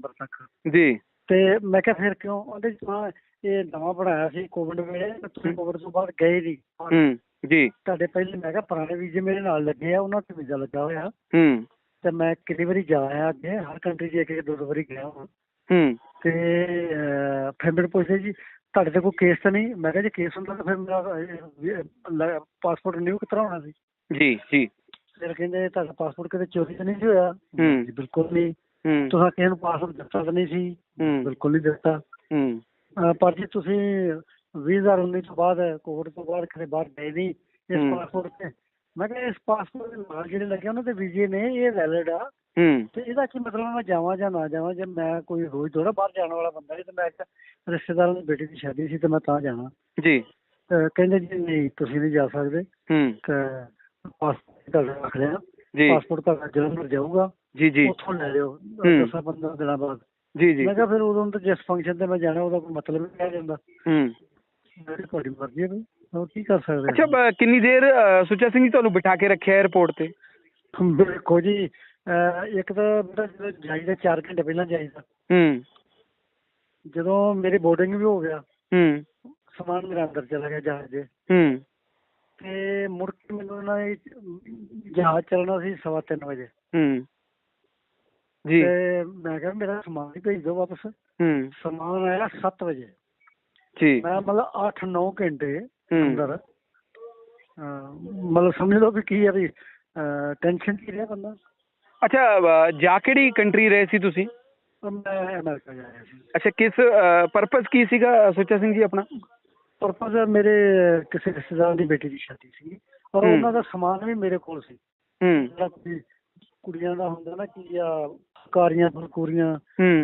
ਦਸੰਬਰ ਤੱਕ ਜੀ। ਤੇ ਮੈਂ ਕਿਹਾ ਫਿਰ ਕਿਉਂ? ਉਹਦੇ ਹਾਂ ਇਹ ਨਵਾਂ ਬਣਾਇਆ ਸੀ ਕੋਵਿਡ ਵੇਲੇ ਤੇ ਤੁਸੀਂ ਕੋਵਿਡ ਤੋਂ ਬਾਅਦ ਗਏ ਨਹੀਂ। ਹੂੰ ਜੀ। ਤੁਹਾਡੇ ਪਹਿਲੇ ਮੈਂ ਕਿਹਾ ਪੁਰਾਣੇ ਵੀਜ਼ੇ ਮੇਰੇ ਨਾਲ ਲੱਗੇ ਆ ਉਹਨਾਂ ਤੇ ਵੀਜ਼ਾ ਲੱਗਾ ਹੋਇਆ। ਹੂੰ। ਤੇ ਮੈਂ ਕਿੰਨੀ ਵਾਰੀ ਜਾ ਆਇਆ ਅੱਗੇ ਹਰ ਕੰਟਰੀ 'ਚ ਇੱਕ ਇੱਕ ਦੋ ਦੋ ਵਾਰੀ ਗਿਆ ਹਾਂ ਹੂੰ। ਤੇ ਫਿਰ ਮੈਨੂੰ ਪੁੱਛਦੇ ਜੀ ਤੁਹਾਡੇ ਤੇ ਕੋਈ ਕੇਸ ਤਾਂ ਨਹੀਂ? ਮੈਂ ਕਿਹਾ ਜੇ ਕੇਸ ਹੁੰਦਾ ਤਾਂ ਫਿਰ ਮੇਰਾ ਪਾਸਪੋਰਟ ਨਿਊ ਕਿਤਰਾ ਹੋਣਾ ਸੀ? ਜੀ ਜੀ। ਫਿਰ ਕਹਿੰਦੇ ਤੁਹਾਡਾ ਪਾਸਪੋਰਟ ਕਿਤੇ ਚੋਰੀ ਤਾਂ ਨਹੀਂ ਹੋਇਆ? ਹੂੰ। ਜੀ, ਬਿਲਕੁਲ ਨਹੀਂ। ਤੁਸੀਂ ਕਿਸੇ ਨੂੰ ਪਾਸਪੋਰਟ ਦਿੱਤਾ ਤਾਂ ਨਹੀਂ ਸੀ। ਬਿਲਕੁਲ ਨਹੀਂ ਦਿੱਤਾ। ਪਰ ਜੀ ਤੁਸੀਂ 2019 ਤੋਂ ਬਾਅਦ ਕੋਵਿਡ ਤੋਂ ਬਾਅਦ ਕਿਤੇ ਬਾਹਰ ਗਏ ਨਹੀਂ। ਇਸ। ਪਾਸਪੋਰਟ ਤੇ। ਮੈਂ ਕਿਹਾ ਇਸ ਪਾਸਪੋਰਟ ਦੇ ਨਾਲ ਜਿਹੜੇ ਲੱਗੇ ਉਹਨਾਂ ਦੇ ਵੀਜ਼ੇ ਨੇ ਇਹ ਵੈਲਿਡ ਆ। ਹੂੰ। ਤੇ ਇਹਦਾ ਕੀ ਮਤਲਬ ਮੈਂ ਜਾਵਾਂ ਜਾਂ ਨਾ ਜਾਵਾਂ? ਜੇ ਮੈਂ ਕੋਈ ਰੋਜ਼ ਥੋੜਾ ਬਾਹਰ ਜਾਣ ਵਾਲਾ ਬੰਦਾ ਨਹੀਂ ਤੇ ਮੈਂ ਇੱਕ ਰਿਸ਼ਤੇਦਾਰਾਂ ਦੀ ਬੇਟੀ ਦੀ ਸ਼ਾਦੀ ਸੀ ਤੇ ਮੈਂ ਤਾਂ ਜਾਣਾ। ਜੀ। ਤੇ ਕਹਿੰਦੇ ਜੀ ਨਹੀਂ ਤੁਸੀਂ ਨਹੀਂ ਜਾ ਸਕਦੇ। ਹੂੰ। ਤੇ ਪਾਸਪੋਰਟ ਰੱਖ ਲਿਆ। ਪਾਸਪੋਰਟ ਤੁਹਾਡਾ ਜਲੰਧਰ ਜਾਊਗਾ। ਜੀ ਜੀ। ਉੱਥੋਂ ਲੈ ਲਿਓ ਹੂੰ। 10 15 ਦਿਨਾਂ ਬਾਅਦ। ਜੀ ਜੀ। ਮੈਂ ਕਿਹਾ ਫਿਰ ਉਦੋਂ ਤਾਂ ਜਿਸ ਫੰਕਸ਼ਨ ਤੇ ਮੈਂ ਜਾਣਾ ਉਹਦਾ ਕੋਈ ਮਤਲਬ ਨਹੀਂ ਰਹਿ ਜਾਂਦਾ। ਹੂੰ। ਮੇਰੀ ਤੁਹਾਡੀ ਮਰਜ਼ੀ ਹੈ ਬਈ ਹੋਰ ਕੀ ਕਰ ਸਕਦੇ ਅੱਛਾ ਬ- ਕਿੰਨੀ ਦੇਰ ਸੁੱਚਾ ਸਿੰਘ ਜੀ ਤੁਹਾਨੂੰ ਬਿਠਾ ਕੇ ਰੱਖਿਆ 에어ਪੋਰਟ ਤੇ? ਹਾਂ। ਦੇਖੋ ਜੀ ਅਹ ਇੱਕ ਤਾਂ ਬੇਟਾ ਜਦੋਂ ਜਾਈਦਾ 4 ਘੰਟੇ ਪਹਿਲਾਂ ਜਾਈਦਾ। ਹੂੰ। ਜਦੋਂ ਮੇਰੀ ਬੋਰਡਿੰਗ ਵੀ ਹੋ ਗਿਆ ਹੂੰ। ਸਮਾਨ ਮੇਰਾ ਅੰਦਰ ਚਲਾ ਗਿਆ ਜਹਾਜ਼ ਦੇ। ਹੂੰ। ਤੇ ਮੁੜ ਕੇ ਮੈਨੂੰ ਨਾ ਇਹ ਜਹਾਜ਼ ਚੱਲਣਾ ਸੀ ਸਵਾ ਤਿੰਨ ਵਜੇ। ਹੂੰ। ਜੀ। ਤੇ ਮੈਂ ਕਿਹਾ ਮੇਰਾ ਸਮਾਨ ਹੀ ਭੇਜ ਦਿਓ ਵਾਪਸ। ਹੂੰ। ਸਮਾਨ ਆਇਆ 7 ਵਜੇ। ਜੀ। ਮੈਂ ਮਤਲਬ 8-9 ਘੰਟੇ ਅੰਦਰ ਮਤਲਬ ਸਮਝ ਲਓ ਵੀ ਕੀ ਹੈ ਵੀ ਟੈਨਸ਼ਨ ਕੀ ਰਿਹਾ ਬੰਦਾ। ਅੱਛਾ ਜਾ ਕਿਹੜੀ ਕੰਟਰੀ ਰਹੇ ਸੀ ਤੁਸੀਂ? ਮੈਂ ਅਮਰੀਕਾ ਜਾ ਰਿਹਾ ਸੀ। ਅੱਛਾ ਕਿਸ ਪਰਪਸ ਕੀ ਸੀਗਾ ਸੁੱਚਾ ਸਿੰਘ ਜੀ ਆਪਣਾ? ਪਰਪਸ ਮੇਰੇ ਕਿਸੇ ਰਿਸ਼ਤੇਦਾਰ ਦੀ ਬੇਟੀ ਦੀ ਸ਼ਾਦੀ ਸੀ। ਔਰ। ਉਹਨਾਂ ਦਾ ਸਮਾਨ ਵੀ ਮੇਰੇ ਕੋਲ ਸੀ। ਹੂੰ। ਕੁੜੀਆਂ ਦਾ ਹੁੰਦਾ ਨਾ ਕੀ ਆ ਕਾਰੀਆਂ ਫੁਲਕੂਰੀਆਂ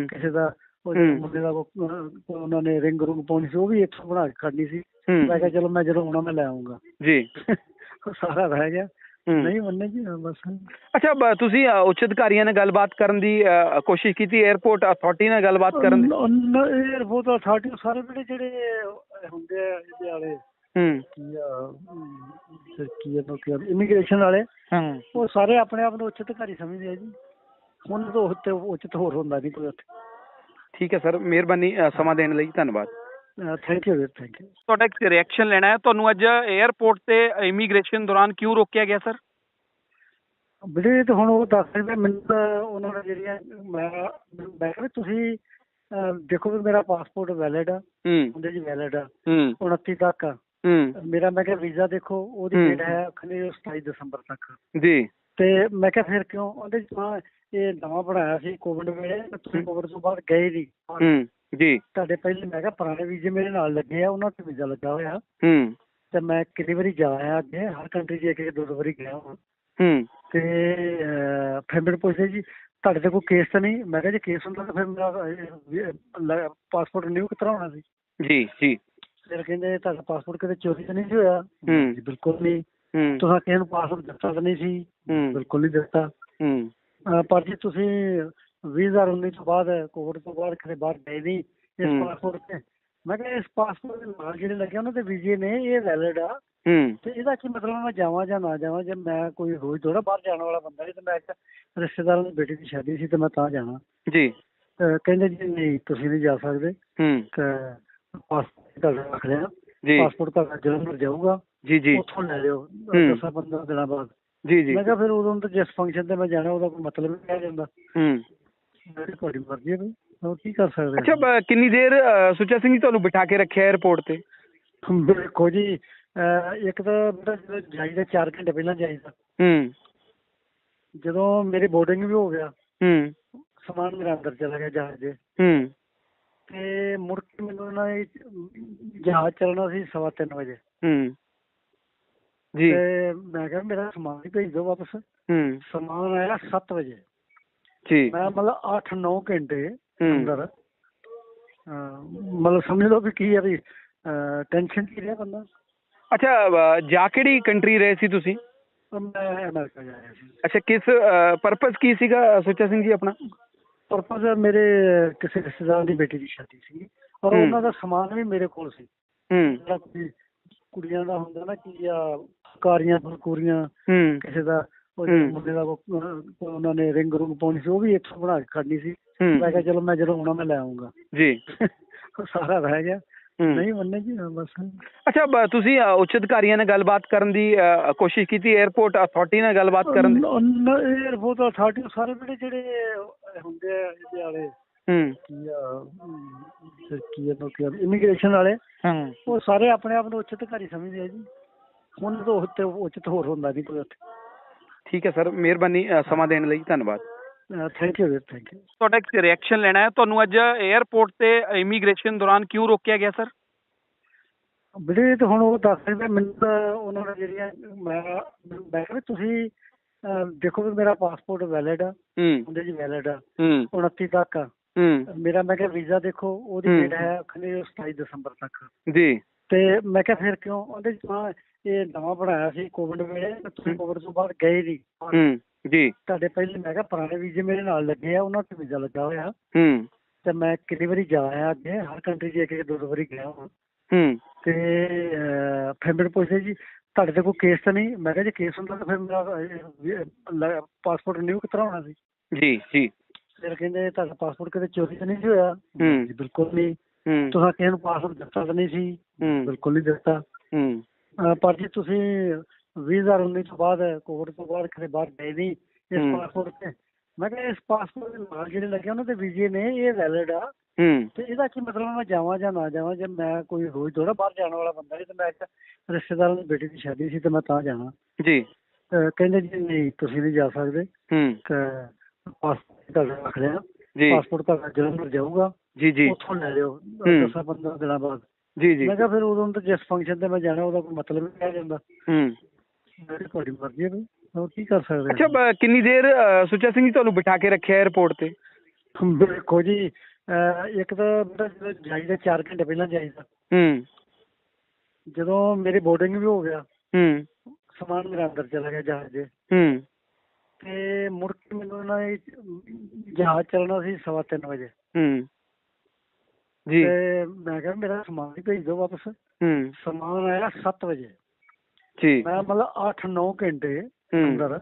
ਕਿਸੇ ਦਾ ਮੁੰਡੇ ਦਾ ਉਹਨਾਂ ਨੇ ਰਿੰਗ ਰੁੰਗ ਪਾਉਣੀ ਸੀ ਉਹ ਵੀ ਇੱਕ ਬਣਾ ਕੇ ਖੜਨੀ ਸੀ। ਮੈਂ ਕਿਹਾ ਚਲੋ ਮੈਂ ਜਦੋਂ ਆਉਣਾ ਮੈਂ ਲੈ ਆਉਂਗਾ ਜੀ। ਸਾਰਾ ਰਹਿ ਗਿਆ। ਨਹੀਂ ਮੰਨੇ ਜੀ ਬਸ। ਅੱਛਾ ਤੁਸੀਂ ਉੱਚ ਅਧਿਕਾਰੀਆਂ ਨਾਲ ਗੱਲਬਾਤ ਕਰਨ ਦੀ ਕੋਸ਼ਿਸ਼ ਕੀਤੀ 에어ਪੋਰਟ ਅਥਾਰਟੀ ਨਾਲ ਗੱਲਬਾਤ ਕਰਨ ਦੀ? 에어ਪੋਰਟ ਅਥਾਰਟੀ ਸਾਰੇ ਜਿਹੜੇ ਹੁੰਦੇ ਆ ਇਹਦੇ ਵਾਲੇ। ਹੂੰ। ਕੀ ਆ ਅਮ, ਕੀ ਇਮੀਗ੍ਰੇਸ਼ਨ ਵਾਲੇ। ਹੂੰ। ਉਹ ਸਾਰੇ ਆਪਣੇ ਆਪ ਨੂੰ ਉੱਚ ਅਧਿਕਾਰੀ ਸਮਝਦੇ ਆ ਜੀ। ਉਹਨਾਂ ਤੋਂ ਉੱਤੇ ਉੱਚਿਤ ਹੋਰ ਹੁੰਦਾ ਨਹੀਂ ਕੋਈ ਉੱਥੇ। ਠੀਕ ਹੈ ਸਰ ਮਿਹਰਬਾਨੀ ਅ, ਸਮਾਂ ਦੇਣ ਲਈ ਧੰਨਵਾਦ। ਥੈਂਕ ਯੂ ਵੀਰ ਥੈਂਕ ਯੂ ਤੁਹਾਡਾ ਇੱਕ ਰਿਐਕਸ਼ਨ ਲੈਣਾ ਹੈ। ਤੁਹਾਨੂੰ ਅੱਜ 에어ਪੋਰਟ ਤੇ ਇਮੀਗ੍ਰੇਸ਼ਨ ਦੌਰਾਨ ਕਿਉਂ ਰੋਕਿਆ ਗਿਆ ਸਰ ਵੀਰੇ ਤੇ ਹੁਣ ਉਹ ਦੱਸ ਸਕਦੇ ਮੈਨੂੰ ਤਾਂ ਉਹਨਾਂ ਨੇ ਜਿਹੜੀਆਂ ਮੈਂ ਮੈਂ ਕਿਹਾ ਵੀ ਤੁਸੀਂ ਅਹ, ਦੇਖੋ ਵੀ ਮੇਰਾ ਪਾਸਪੋਰਟ ਵੈਲਿਡ ਆ ਹੂੰ। ਉਹਦੇ ਜੀ ਵੈਲਿਡ ਆ। ਹੂੰ। 29 ਤੱਕ ਆ। ਹੂੰ। ਮੇਰਾ ਮੈਂ ਕਿਹਾ ਵੀਜ਼ਾ ਦੇਖੋ ਉਹਦੀ ਹੂੰ। ਡੇਟ ਹੈ ਖਨੇ 27 ਦਸੰਬਰ ਤੱਕ। ਜੀ। ਤੇ ਮੈਂ ਕਿਹਾ ਫਿਰ ਕਿਉਂ ਉਹਦੇ ਚ ਹਾਂ ਇਹ ਨਵਾਂ ਬਣਾਇਆ ਸੀ ਕੋਵਿਡ ਵੇਲੇ ਤੇ ਤੁਸੀਂ ਕੋਵਿਡ ਤੋਂ ਬਾਅਦ ਗਏ ਨਹੀਂ ਹੂੰ ਜੀ। ਤੁਹਾਡੇ ਪਹਿਲੇ ਮੈਂ ਕਿਹਾ ਪੁਰਾਣੇ ਵੀਜ਼ੇ ਮੇਰੇ ਨਾਲ ਲੱਗੇ ਆ ਉਹਨਾਂ ਤੇ ਵੀਜ਼ਾ ਲੱਗਾ ਹੋਇਆ। ਹੂੰ। ਤੇ ਮੈਂ ਕਿੰਨੀ ਵਾਰੀ ਜਾ ਆਇਆ ਅੱਗੇ ਹਰ ਕੰਟਰੀ 'ਚ ਇੱਕ ਇੱਕ ਦੋ ਦੋ ਵਾਰੀ ਗਿਆ ਹਾਂ ਹੂੰ। ਤੇ ਫਿਰ ਮੈਨੂੰ ਪੁੱਛਦੇ ਜੀ ਤੁਹਾਡੇ ਤੇ ਕੋਈ ਕੇਸ ਤਾਂ ਨਹੀਂ? ਮੈਂ ਕਿਹਾ ਜੇ ਕੇਸ ਹੁੰਦਾ ਤਾਂ ਫਿਰ ਮੇਰਾ ਪਾਸਪੋਰਟ ਨਿਊ ਕਿਤਰਾ ਹੋਣਾ ਸੀ? ਜੀ ਜੀ। ਫਿਰ ਕਹਿੰਦੇ ਤੁਹਾਡਾ ਪਾਸਪੋਰਟ ਕਿਤੇ ਚੋਰੀ ਤਾਂ ਨਹੀਂ ਹੋਇਆ। ਜੀ, ਬਿਲਕੁਲ ਨਹੀਂ। ਹੂੰ। ਤੁਸੀਂ ਕਿਸੇ ਨੂੰ ਪਾਸਪੋਰਟ ਦਿੱਤਾ ਤਾਂ ਨਹੀਂ ਸੀ? ਹੂੰ। ਬਿਲਕੁਲ ਨਹੀਂ ਦਿੱਤਾ। ਹੂੰ। ਪਰ ਜੀ ਤੁਸੀਂ 2019 ਤੋਂ ਬਾਅਦ ਕੋਵਿਡ ਤੋਂ ਬਾਅਦ ਕਿਤੇ ਬਾਹਰ ਗਏ ਨਹੀਂ ਇਸ। ਪਾਸਪੋਰਟ ਤੇ ਮੈਂ ਕਿਹਾ ਇਸ ਪਾਸਪੋਰਟ ਦੇ ਨਾਲ ਜਿਹੜੇ ਲੱਗੇ ਉਹਨਾਂ ਦੇ ਵੀਜ਼ੇ ਨੇ ਇਹ ਵੈਲਿਡ ਆ। ਤੇ ਇਹਦਾ ਕੀ ਮਤਲਬ ਮੈਂ ਜਾਵਾਂ ਜਾਂ ਨਾ ਜਾਵਾਂ? ਜੇ ਮੈਂ ਕੋਈ ਰੋਜ਼ ਥੋੜਾ ਬਾਹਰ ਜਾਣ ਵਾਲਾ ਬੰਦਾ ਨਹੀਂ ਤੇ ਮੈਂ ਇੱਕ ਰਿਸ਼ਤੇਦਾਰਾਂ ਦੀ ਬੇਟੀ ਦੀ ਸ਼ਾਦੀ ਸੀ ਤੇ ਮੈਂ ਤਾਂ ਜਾਣਾ। ਜੀ। ਤੇ ਕਹਿੰਦੇ ਜੀ ਨਹੀਂ ਤੁਸੀਂ ਨਹੀਂ ਜਾ ਸਕਦੇ। ਹੂੰ। ਤੇ ਪਾਸਪੋਰਟ ਤੁਹਾਡਾ ਰੱਖ ਲਿਆ। ਪਾਸਪੋਰਟ ਜਲੰਧਰ ਜਾਊਗਾ। ਜੀ ਜੀ। ਉੱਥੋਂ ਲੈ ਲਿਓ। ਹੂੰ। 10 15 ਦਿਨਾਂ ਬਾਅਦ। ਜੀ ਜੀ। ਮੈਂ ਕਿਹਾ ਫਿਰ ਉਦੋਂ ਤਾਂ ਜਿਸ ਫੰਕਸ਼ਨ ਤੇ ਮੈਂ ਜਾਣਾ ਉਹਦਾ ਕੋਈ ਮਤਲਬ ਨਹੀਂ ਰਹਿ ਜਾਂਦਾ। ਹੂੰ। ਮੇਰੀ ਤੁਹਾਡੀ ਮਰਜ਼ੀ ਹੈ ਬਈ। ਹੋਰ ਕੀ ਕਰ ਸਕਦੇ ਅੱਛਾ ਬ- ਕਿੰਨੀ ਦੇਰ ਅ, ਸੁੱਚਾ ਸਿੰਘ ਜੀ ਤੁਹਾਨੂੰ ਬਿਠਾ ਕੇ ਰੱਖਿਆ 에어ਪੋਰਟ ਤੇ? ਹਾਂ। ਦੇਖੋ ਜੀ ਅਹ ਇੱਕ ਤਾਂ ਬੇਟਾ ਜਦੋਂ ਜਾਈਦਾ 4 ਘੰਟੇ ਪਹਿਲਾਂ ਜਾਈਦਾ। ਹੂੰ। ਜਦੋਂ ਮੇਰੀ ਬੋਰਡਿੰਗ ਵੀ ਹੋ ਗਿਆ ਹੂੰ। ਸਮਾਨ ਮੇਰਾ ਅੰਦਰ ਚਲਾ ਗਿਆ ਜਹਾਜ਼ ਦੇ। ਹੂੰ। ਤੇ ਮੁੜ ਕੇ ਮੈਨੂੰ ਨਾ ਇਹ ਜਹਾਜ਼ ਚੱਲਣਾ ਸੀ ਸਵਾ ਤਿੰਨ ਵਜੇ। ਹੂੰ। ਜੀ ਤੇ ਮੈਂ ਕਿਹਾ ਮੇਰਾ ਸਮਾਨ ਹੀ ਭੇਜ ਦਿਓ ਵਾਪਸ ਹੂੰ ਸਮਾਨ ਆਇਆ 7 ਵਜੇ ਜੀ ਮੈਂ ਮਤਲਬ 8-9 ਘੰਟੇ ਹੂੰ ਅੰਦਰ ਅਹ, ਮਤਲਬ ਸਮਝ ਲਓ ਵੀ ਕੀ ਹੈ ਵੀ ਟੈਨਸ਼ਨ ਕੀ ਰਿਹਾ ਬੰਦਾ ਅੱਛਾ ਅ, ਜਾ ਕਿਹੜੀ ਕੰਟਰੀ ਰਹੇ ਸੀ ਤੁਸੀਂ ਉਹ ਮੈਂ ਅਮਰੀਕਾ ਜਾ ਰਿਹਾ ਸੀ ਅੱਛਾ ਕਿਸ ਪਰਪਸ ਕੀ ਸੀਗਾ ਅ, ਸੁੱਚਾ ਸਿੰਘ ਜੀ ਆਪਣਾ ਪਰਪਸ ਮੇਰੇ ਕਿਸੇ ਰਿਸ਼ਤੇਦਾਰ ਦੀ ਬੇਟੀ ਦੀ ਸ਼ਾਦੀ ਸੀ ਔਰ ਹੂੰ। ਉਹਨਾਂ ਦਾ ਸਮਾਨ ਵੀ ਮੇਰੇ ਕੋਲ ਸੀ ਹੂੰ ਜਿਹੜਾ ਕੋਈ ਕੁੜੀਆਂ ਦਾ ਹੁੰਦਾ ਨਾ ਕੀ ਆ ਕਾਰੀਆਂ ਫੁਲਕੂਰੀਆਂ ਹੂੰ। ਕਿਸੇ ਦਾ ਉਹ ਮੁੰਡੇ ਦਾ ਉਹਨਾਂ ਨੇ ਰਿੰਗ ਰੁੰਗ ਪਾਉਣੀ ਸੀ ਉਹ ਵੀ ਇੱਥੋਂ ਬਣਾ ਕੇ ਖੜਨੀ ਸੀ। ਮੈਂ ਕਿਹਾ ਚਲੋ ਮੈਂ ਜਦੋਂ ਆਉਣਾ ਮੈਂ ਲੈ ਆਉਂਗਾ ਜੀ। ਸਾਰਾ ਰਹਿ ਗਿਆ। ਨਹੀਂ ਮੰਨੇ ਜੀ ਬਸ। ਅੱਛਾ ਤੁਸੀਂ ਉੱਚ ਅਧਿਕਾਰੀਆਂ ਨਾਲ ਗੱਲਬਾਤ ਕਰਨ ਦੀ ਕੋਸ਼ਿਸ਼ ਕੀਤੀ 에어ਪੋਰਟ ਅਥਾਰਟੀ ਨਾਲ ਗੱਲਬਾਤ ਕਰਨ ਦੀ? 에ਅਰਪੋਰਟ ਅਥਾਰਟੀ ਸਾਰੇ ਜਿਹੜੇ ਹੁੰਦੇ ਆ ਇਹਦੇ ਵਾਲੇ ਹੂੰ। ਕੀ ਆ ਅਮ, ਫਿਰ ਕੀ ਇਮੀਗ੍ਰੇਸ਼ਨ ਵਾਲੇ ਹੂੰ। ਉਹ ਸਾਰੇ ਆਪਣੇ ਆਪ ਨੂੰ ਉੱਚ ਅਧਿਕਾਰੀ ਸਮਝਦੇ ਆ ਜੀ। ਉਹਨਾਂ ਤੋਂ ਉੱਤੇ ਉੱਚਿਤ ਹੋਰ ਹੁੰਦਾ ਨਹੀਂ ਕੋਈ ਉੱਥੇ। ਠੀਕ ਹੈ ਸਰ ਮਿਹਰਬਾਨੀ ਅ, ਸਮਾਂ ਦੇਣ ਲਈ ਧੰਨਵਾਦ। ਥੈਂਕ ਯੂ ਵੀਰ ਥੈਂਕ ਯੂ ਤੁਹਾਡਾ ਇੱਕ ਰਿਐਕਸ਼ਨ ਲੈਣਾ ਹੈ। ਤੁਹਾਨੂੰ ਅੱਜ 에어ਪੋਰਟ ਤੇ ਇਮੀਗ੍ਰੇਸ਼ਨ ਦੌਰਾਨ ਕਿਉਂ ਰੋਕਿਆ ਗਿਆ ਸਰ? ਵੀਰੇ ਤੇ ਹੁਣ ਉਹ ਦੱਸ ਰਹੇ ਮੈਨੂੰ ਤਾਂ ਉਹਨਾਂ ਨੇ ਜਿਹੜੀਆਂ ਮੈਂ ਮੈਂ ਕਿਹਾ ਵੀ ਤੁਸੀਂ ਅਹ, ਦੇਖੋ ਵੀ ਮੇਰਾ ਪਾਸਪੋਰਟ ਵੈਲਿਡ ਆ। ਹੂੰ। ਉਹਦੇ ਜੀ ਵੈਲਿਡ ਆ। ਹੂੰ। 29 ਤੱਕ ਆ। ਹੂੰ। ਮੇਰਾ ਮੈਂ ਕਿਹਾ ਵੀਜ਼ਾ ਦੇਖੋ ਉਹਦੀ ਹੂੰ। ਡੇਟ ਹੈ ਖਨੇ 27 ਦਸੰਬਰ ਤੱਕ। ਜੀ। ਤੇ ਮੈਂ ਕਿਹਾ ਫਿਰ ਕਿਉਂ? ਉਹਦੇ ਚ ਇਹ ਨਵਾਂ ਬਣਾਇਆ ਸੀ ਕੋਵਿਡ ਵੇਲੇ ਤੇ ਤੁਸੀਂ। ਕੋਵਿਡ ਤੋਂ ਬਾਅਦ ਗਏ ਨਹੀਂ। ਹੂੰ ਜੀ। ਤੁਹਾਡੇ ਪਹਿਲੇ ਮੈਂ ਕਿਹਾ ਪੁਰਾਣੇ ਵੀਜ਼ੇ ਮੇਰੇ ਨਾਲ ਲੱਗੇ ਆ ਉਹਨਾਂ ਤੇ ਵੀਜ਼ਾ ਲੱਗਾ ਹੋਇਆ। ਹੂੰ। ਤੇ ਮੈਂ ਕਿੰਨੀ ਵਾਰੀ ਜਾ ਆਇਆ ਅੱਗੇ ਹਰ ਕੰਟਰੀ 'ਚ ਇੱਕ ਇੱਕ ਦੋ ਦੋ ਵਾਰੀ ਗਿਆ ਹਾਂ ਹੂੰ। ਤੇ ਫਿਰ ਮੈਨੂੰ ਪੁੱਛਦੇ ਜੀ ਤੁਹਾਡੇ ਤੇ ਕੋਈ ਕੇਸ ਤਾਂ ਨਹੀਂ? ਮੈਂ ਕਿਹਾ ਜੇ ਕੇਸ ਹੁੰਦਾ ਤਾਂ ਫਿਰ ਮੇਰਾ ਪਾਸਪੋਰਟ ਰਿਨਿਊ ਕਿਤਰਾ ਹੋਣਾ ਸੀ? ਜੀ ਜੀ। ਫਿਰ ਕਹਿੰਦੇ ਤੁਹਾਡਾ ਪਾਸਪੋਰਟ ਕਿਤੇ ਚੋਰੀ ਤਾਂ ਨਹੀਂ ਹੋਇਆ? ਹੂੰ। ਜੀ ਬਿਲਕੁਲ ਨਹੀਂ। ਤੁਸੀਂ ਕਿਸੇ ਨੂੰ ਪਾਸਪੋਰਟ ਦਿੱਤਾ ਤਾਂ ਨਹੀਂ ਸੀ। ਬਿਲਕੁਲ ਨਹੀਂ ਦਿੱਤਾ। ਪਰ ਜੀ ਤੁਸੀਂ 2019 ਤੋਂ ਬਾਅਦ ਕੋਵਿਡ ਤੋਂ ਬਾਅਦ ਕਿਤੇ ਬਾਹਰ ਗਏ ਨਹੀਂ। ਇਸ। ਪਾਸਪੋਰਟ ਤੇ। ਮੈਂ ਕਿਹਾ ਇਸ ਪਾਸਪੋਰਟ ਦੇ ਨਾਲ ਜਿਹੜੇ ਲੱਗੇ ਉਹਨਾਂ ਦੇ ਵੀਜ਼ੇ ਨੇ ਇਹ ਵੈਲਿਡ ਆ। ਤੇ ਇਹਦਾ ਕੀ ਮਤਲਬ ਮੈਂ ਜਾਵਾਂ ਜਾਂ ਨਾ ਜਾਵਾਂ? ਜੇ ਮੈਂ ਕੋਈ ਰੋਜ਼ ਥੋੜਾ ਬਾਹਰ ਜਾਣ ਵਾਲਾ ਬੰਦਾ ਨਹੀਂ ਤੇ ਮੈਂ ਇੱਕ ਰਿਸ਼ਤੇਦਾਰਾਂ ਦੀ ਬੇਟੀ ਦੀ ਸ਼ਾਦੀ ਸੀ ਤੇ ਮੈਂ ਤਾਂ ਜਾਣਾ। ਜੀ। ਤੇ ਕਹਿੰਦੇ ਜੀ ਨਹੀਂ ਤੁਸੀਂ ਨਹੀਂ ਜਾ ਸਕਦੇ। ਹੂੰ। ਤੇ ਪਾਸਪੋਰਟ ਤੁਹਾਡਾ ਰੱਖ ਲਿਆ। ਜੀ। ਪਾਸਪੋਰਟ ਤੁਹਾਡਾ ਜਲੰਧਰ ਜਾਊਗਾ। ਜੀ ਜੀ। ਉੱਥੋਂ ਲੈ ਲਿਓ ਹੂੰ। 10 15 ਦਿਨਾਂ ਬਾਅਦ। ਜੀ ਜੀ। ਮੈਂ ਕਿਹਾ ਫਿਰ ਉਦੋਂ ਤਾਂ ਜਿਸ ਫੰਕਸ਼ਨ ਤੇ ਮੈਂ ਜਾਣਾ ਉਹਦਾ ਕੋਈ ਮਤਲਬ ਨਹੀਂ ਰਹਿ ਜਾਂਦਾ। ਹੂੰ। ਤੁਹਾਡੀ ਮਰਜ਼ੀ ਹੈ ਹੋਰ ਕੀ ਕਰ ਸਕਦੇ ਅੱਛਾ ਕਿੰਨੀ ਦੇਰ ਸੁੱਚਾ ਸਿੰਘ ਜੀ ਤੁਹਾਨੂੰ ਬਿਠਾ ਕੇ ਰੱਖਿਆ 에어ਪੋਰਟ ਤੇ। ਦੇਖੋ ਜੀ ਇੱਕ ਤਾਂ ਬੇਟਾ ਜਾਈਦਾ 4 ਘੰਟੇ ਪਹਿਲਾਂ ਜਾਈਦਾ। ਹੂੰ। ਜਦੋਂ ਮੇਰੀ ਬੋਰਡਿੰਗ ਵੀ ਹੋ ਗਿਆ ਹੂੰ। ਸਮਾਨ ਮੇਰਾ ਅੰਦਰ ਚਲਾ ਗਿਆ ਜਹਾਜ਼ ਦੇ। ਹੂੰ। ਤੇ ਮੁੜ ਕੇ ਮੈਨੂੰ ਨੇ ਜਹਾਜ਼ ਚੱਲਣਾ ਸੀ ਸਵਾ ਤਿੰਨ ਵਜੇ। ਹੂੰ। ਜੀ। ਤੇ ਮੈਂ ਕਿਹਾ ਮੇਰਾ ਸਮਾਨ ਵੀ ਭੇਜ ਦਿਓ ਵਾਪਸ। ਹੂੰ। ਸਮਾਨ ਆਇਆ 7 ਵਜੇ। ਜੀ। ਮੈਂ ਮਤਲਬ 8-9 ਘੰਟੇ ਹੂੰ। ਅੰਦਰ।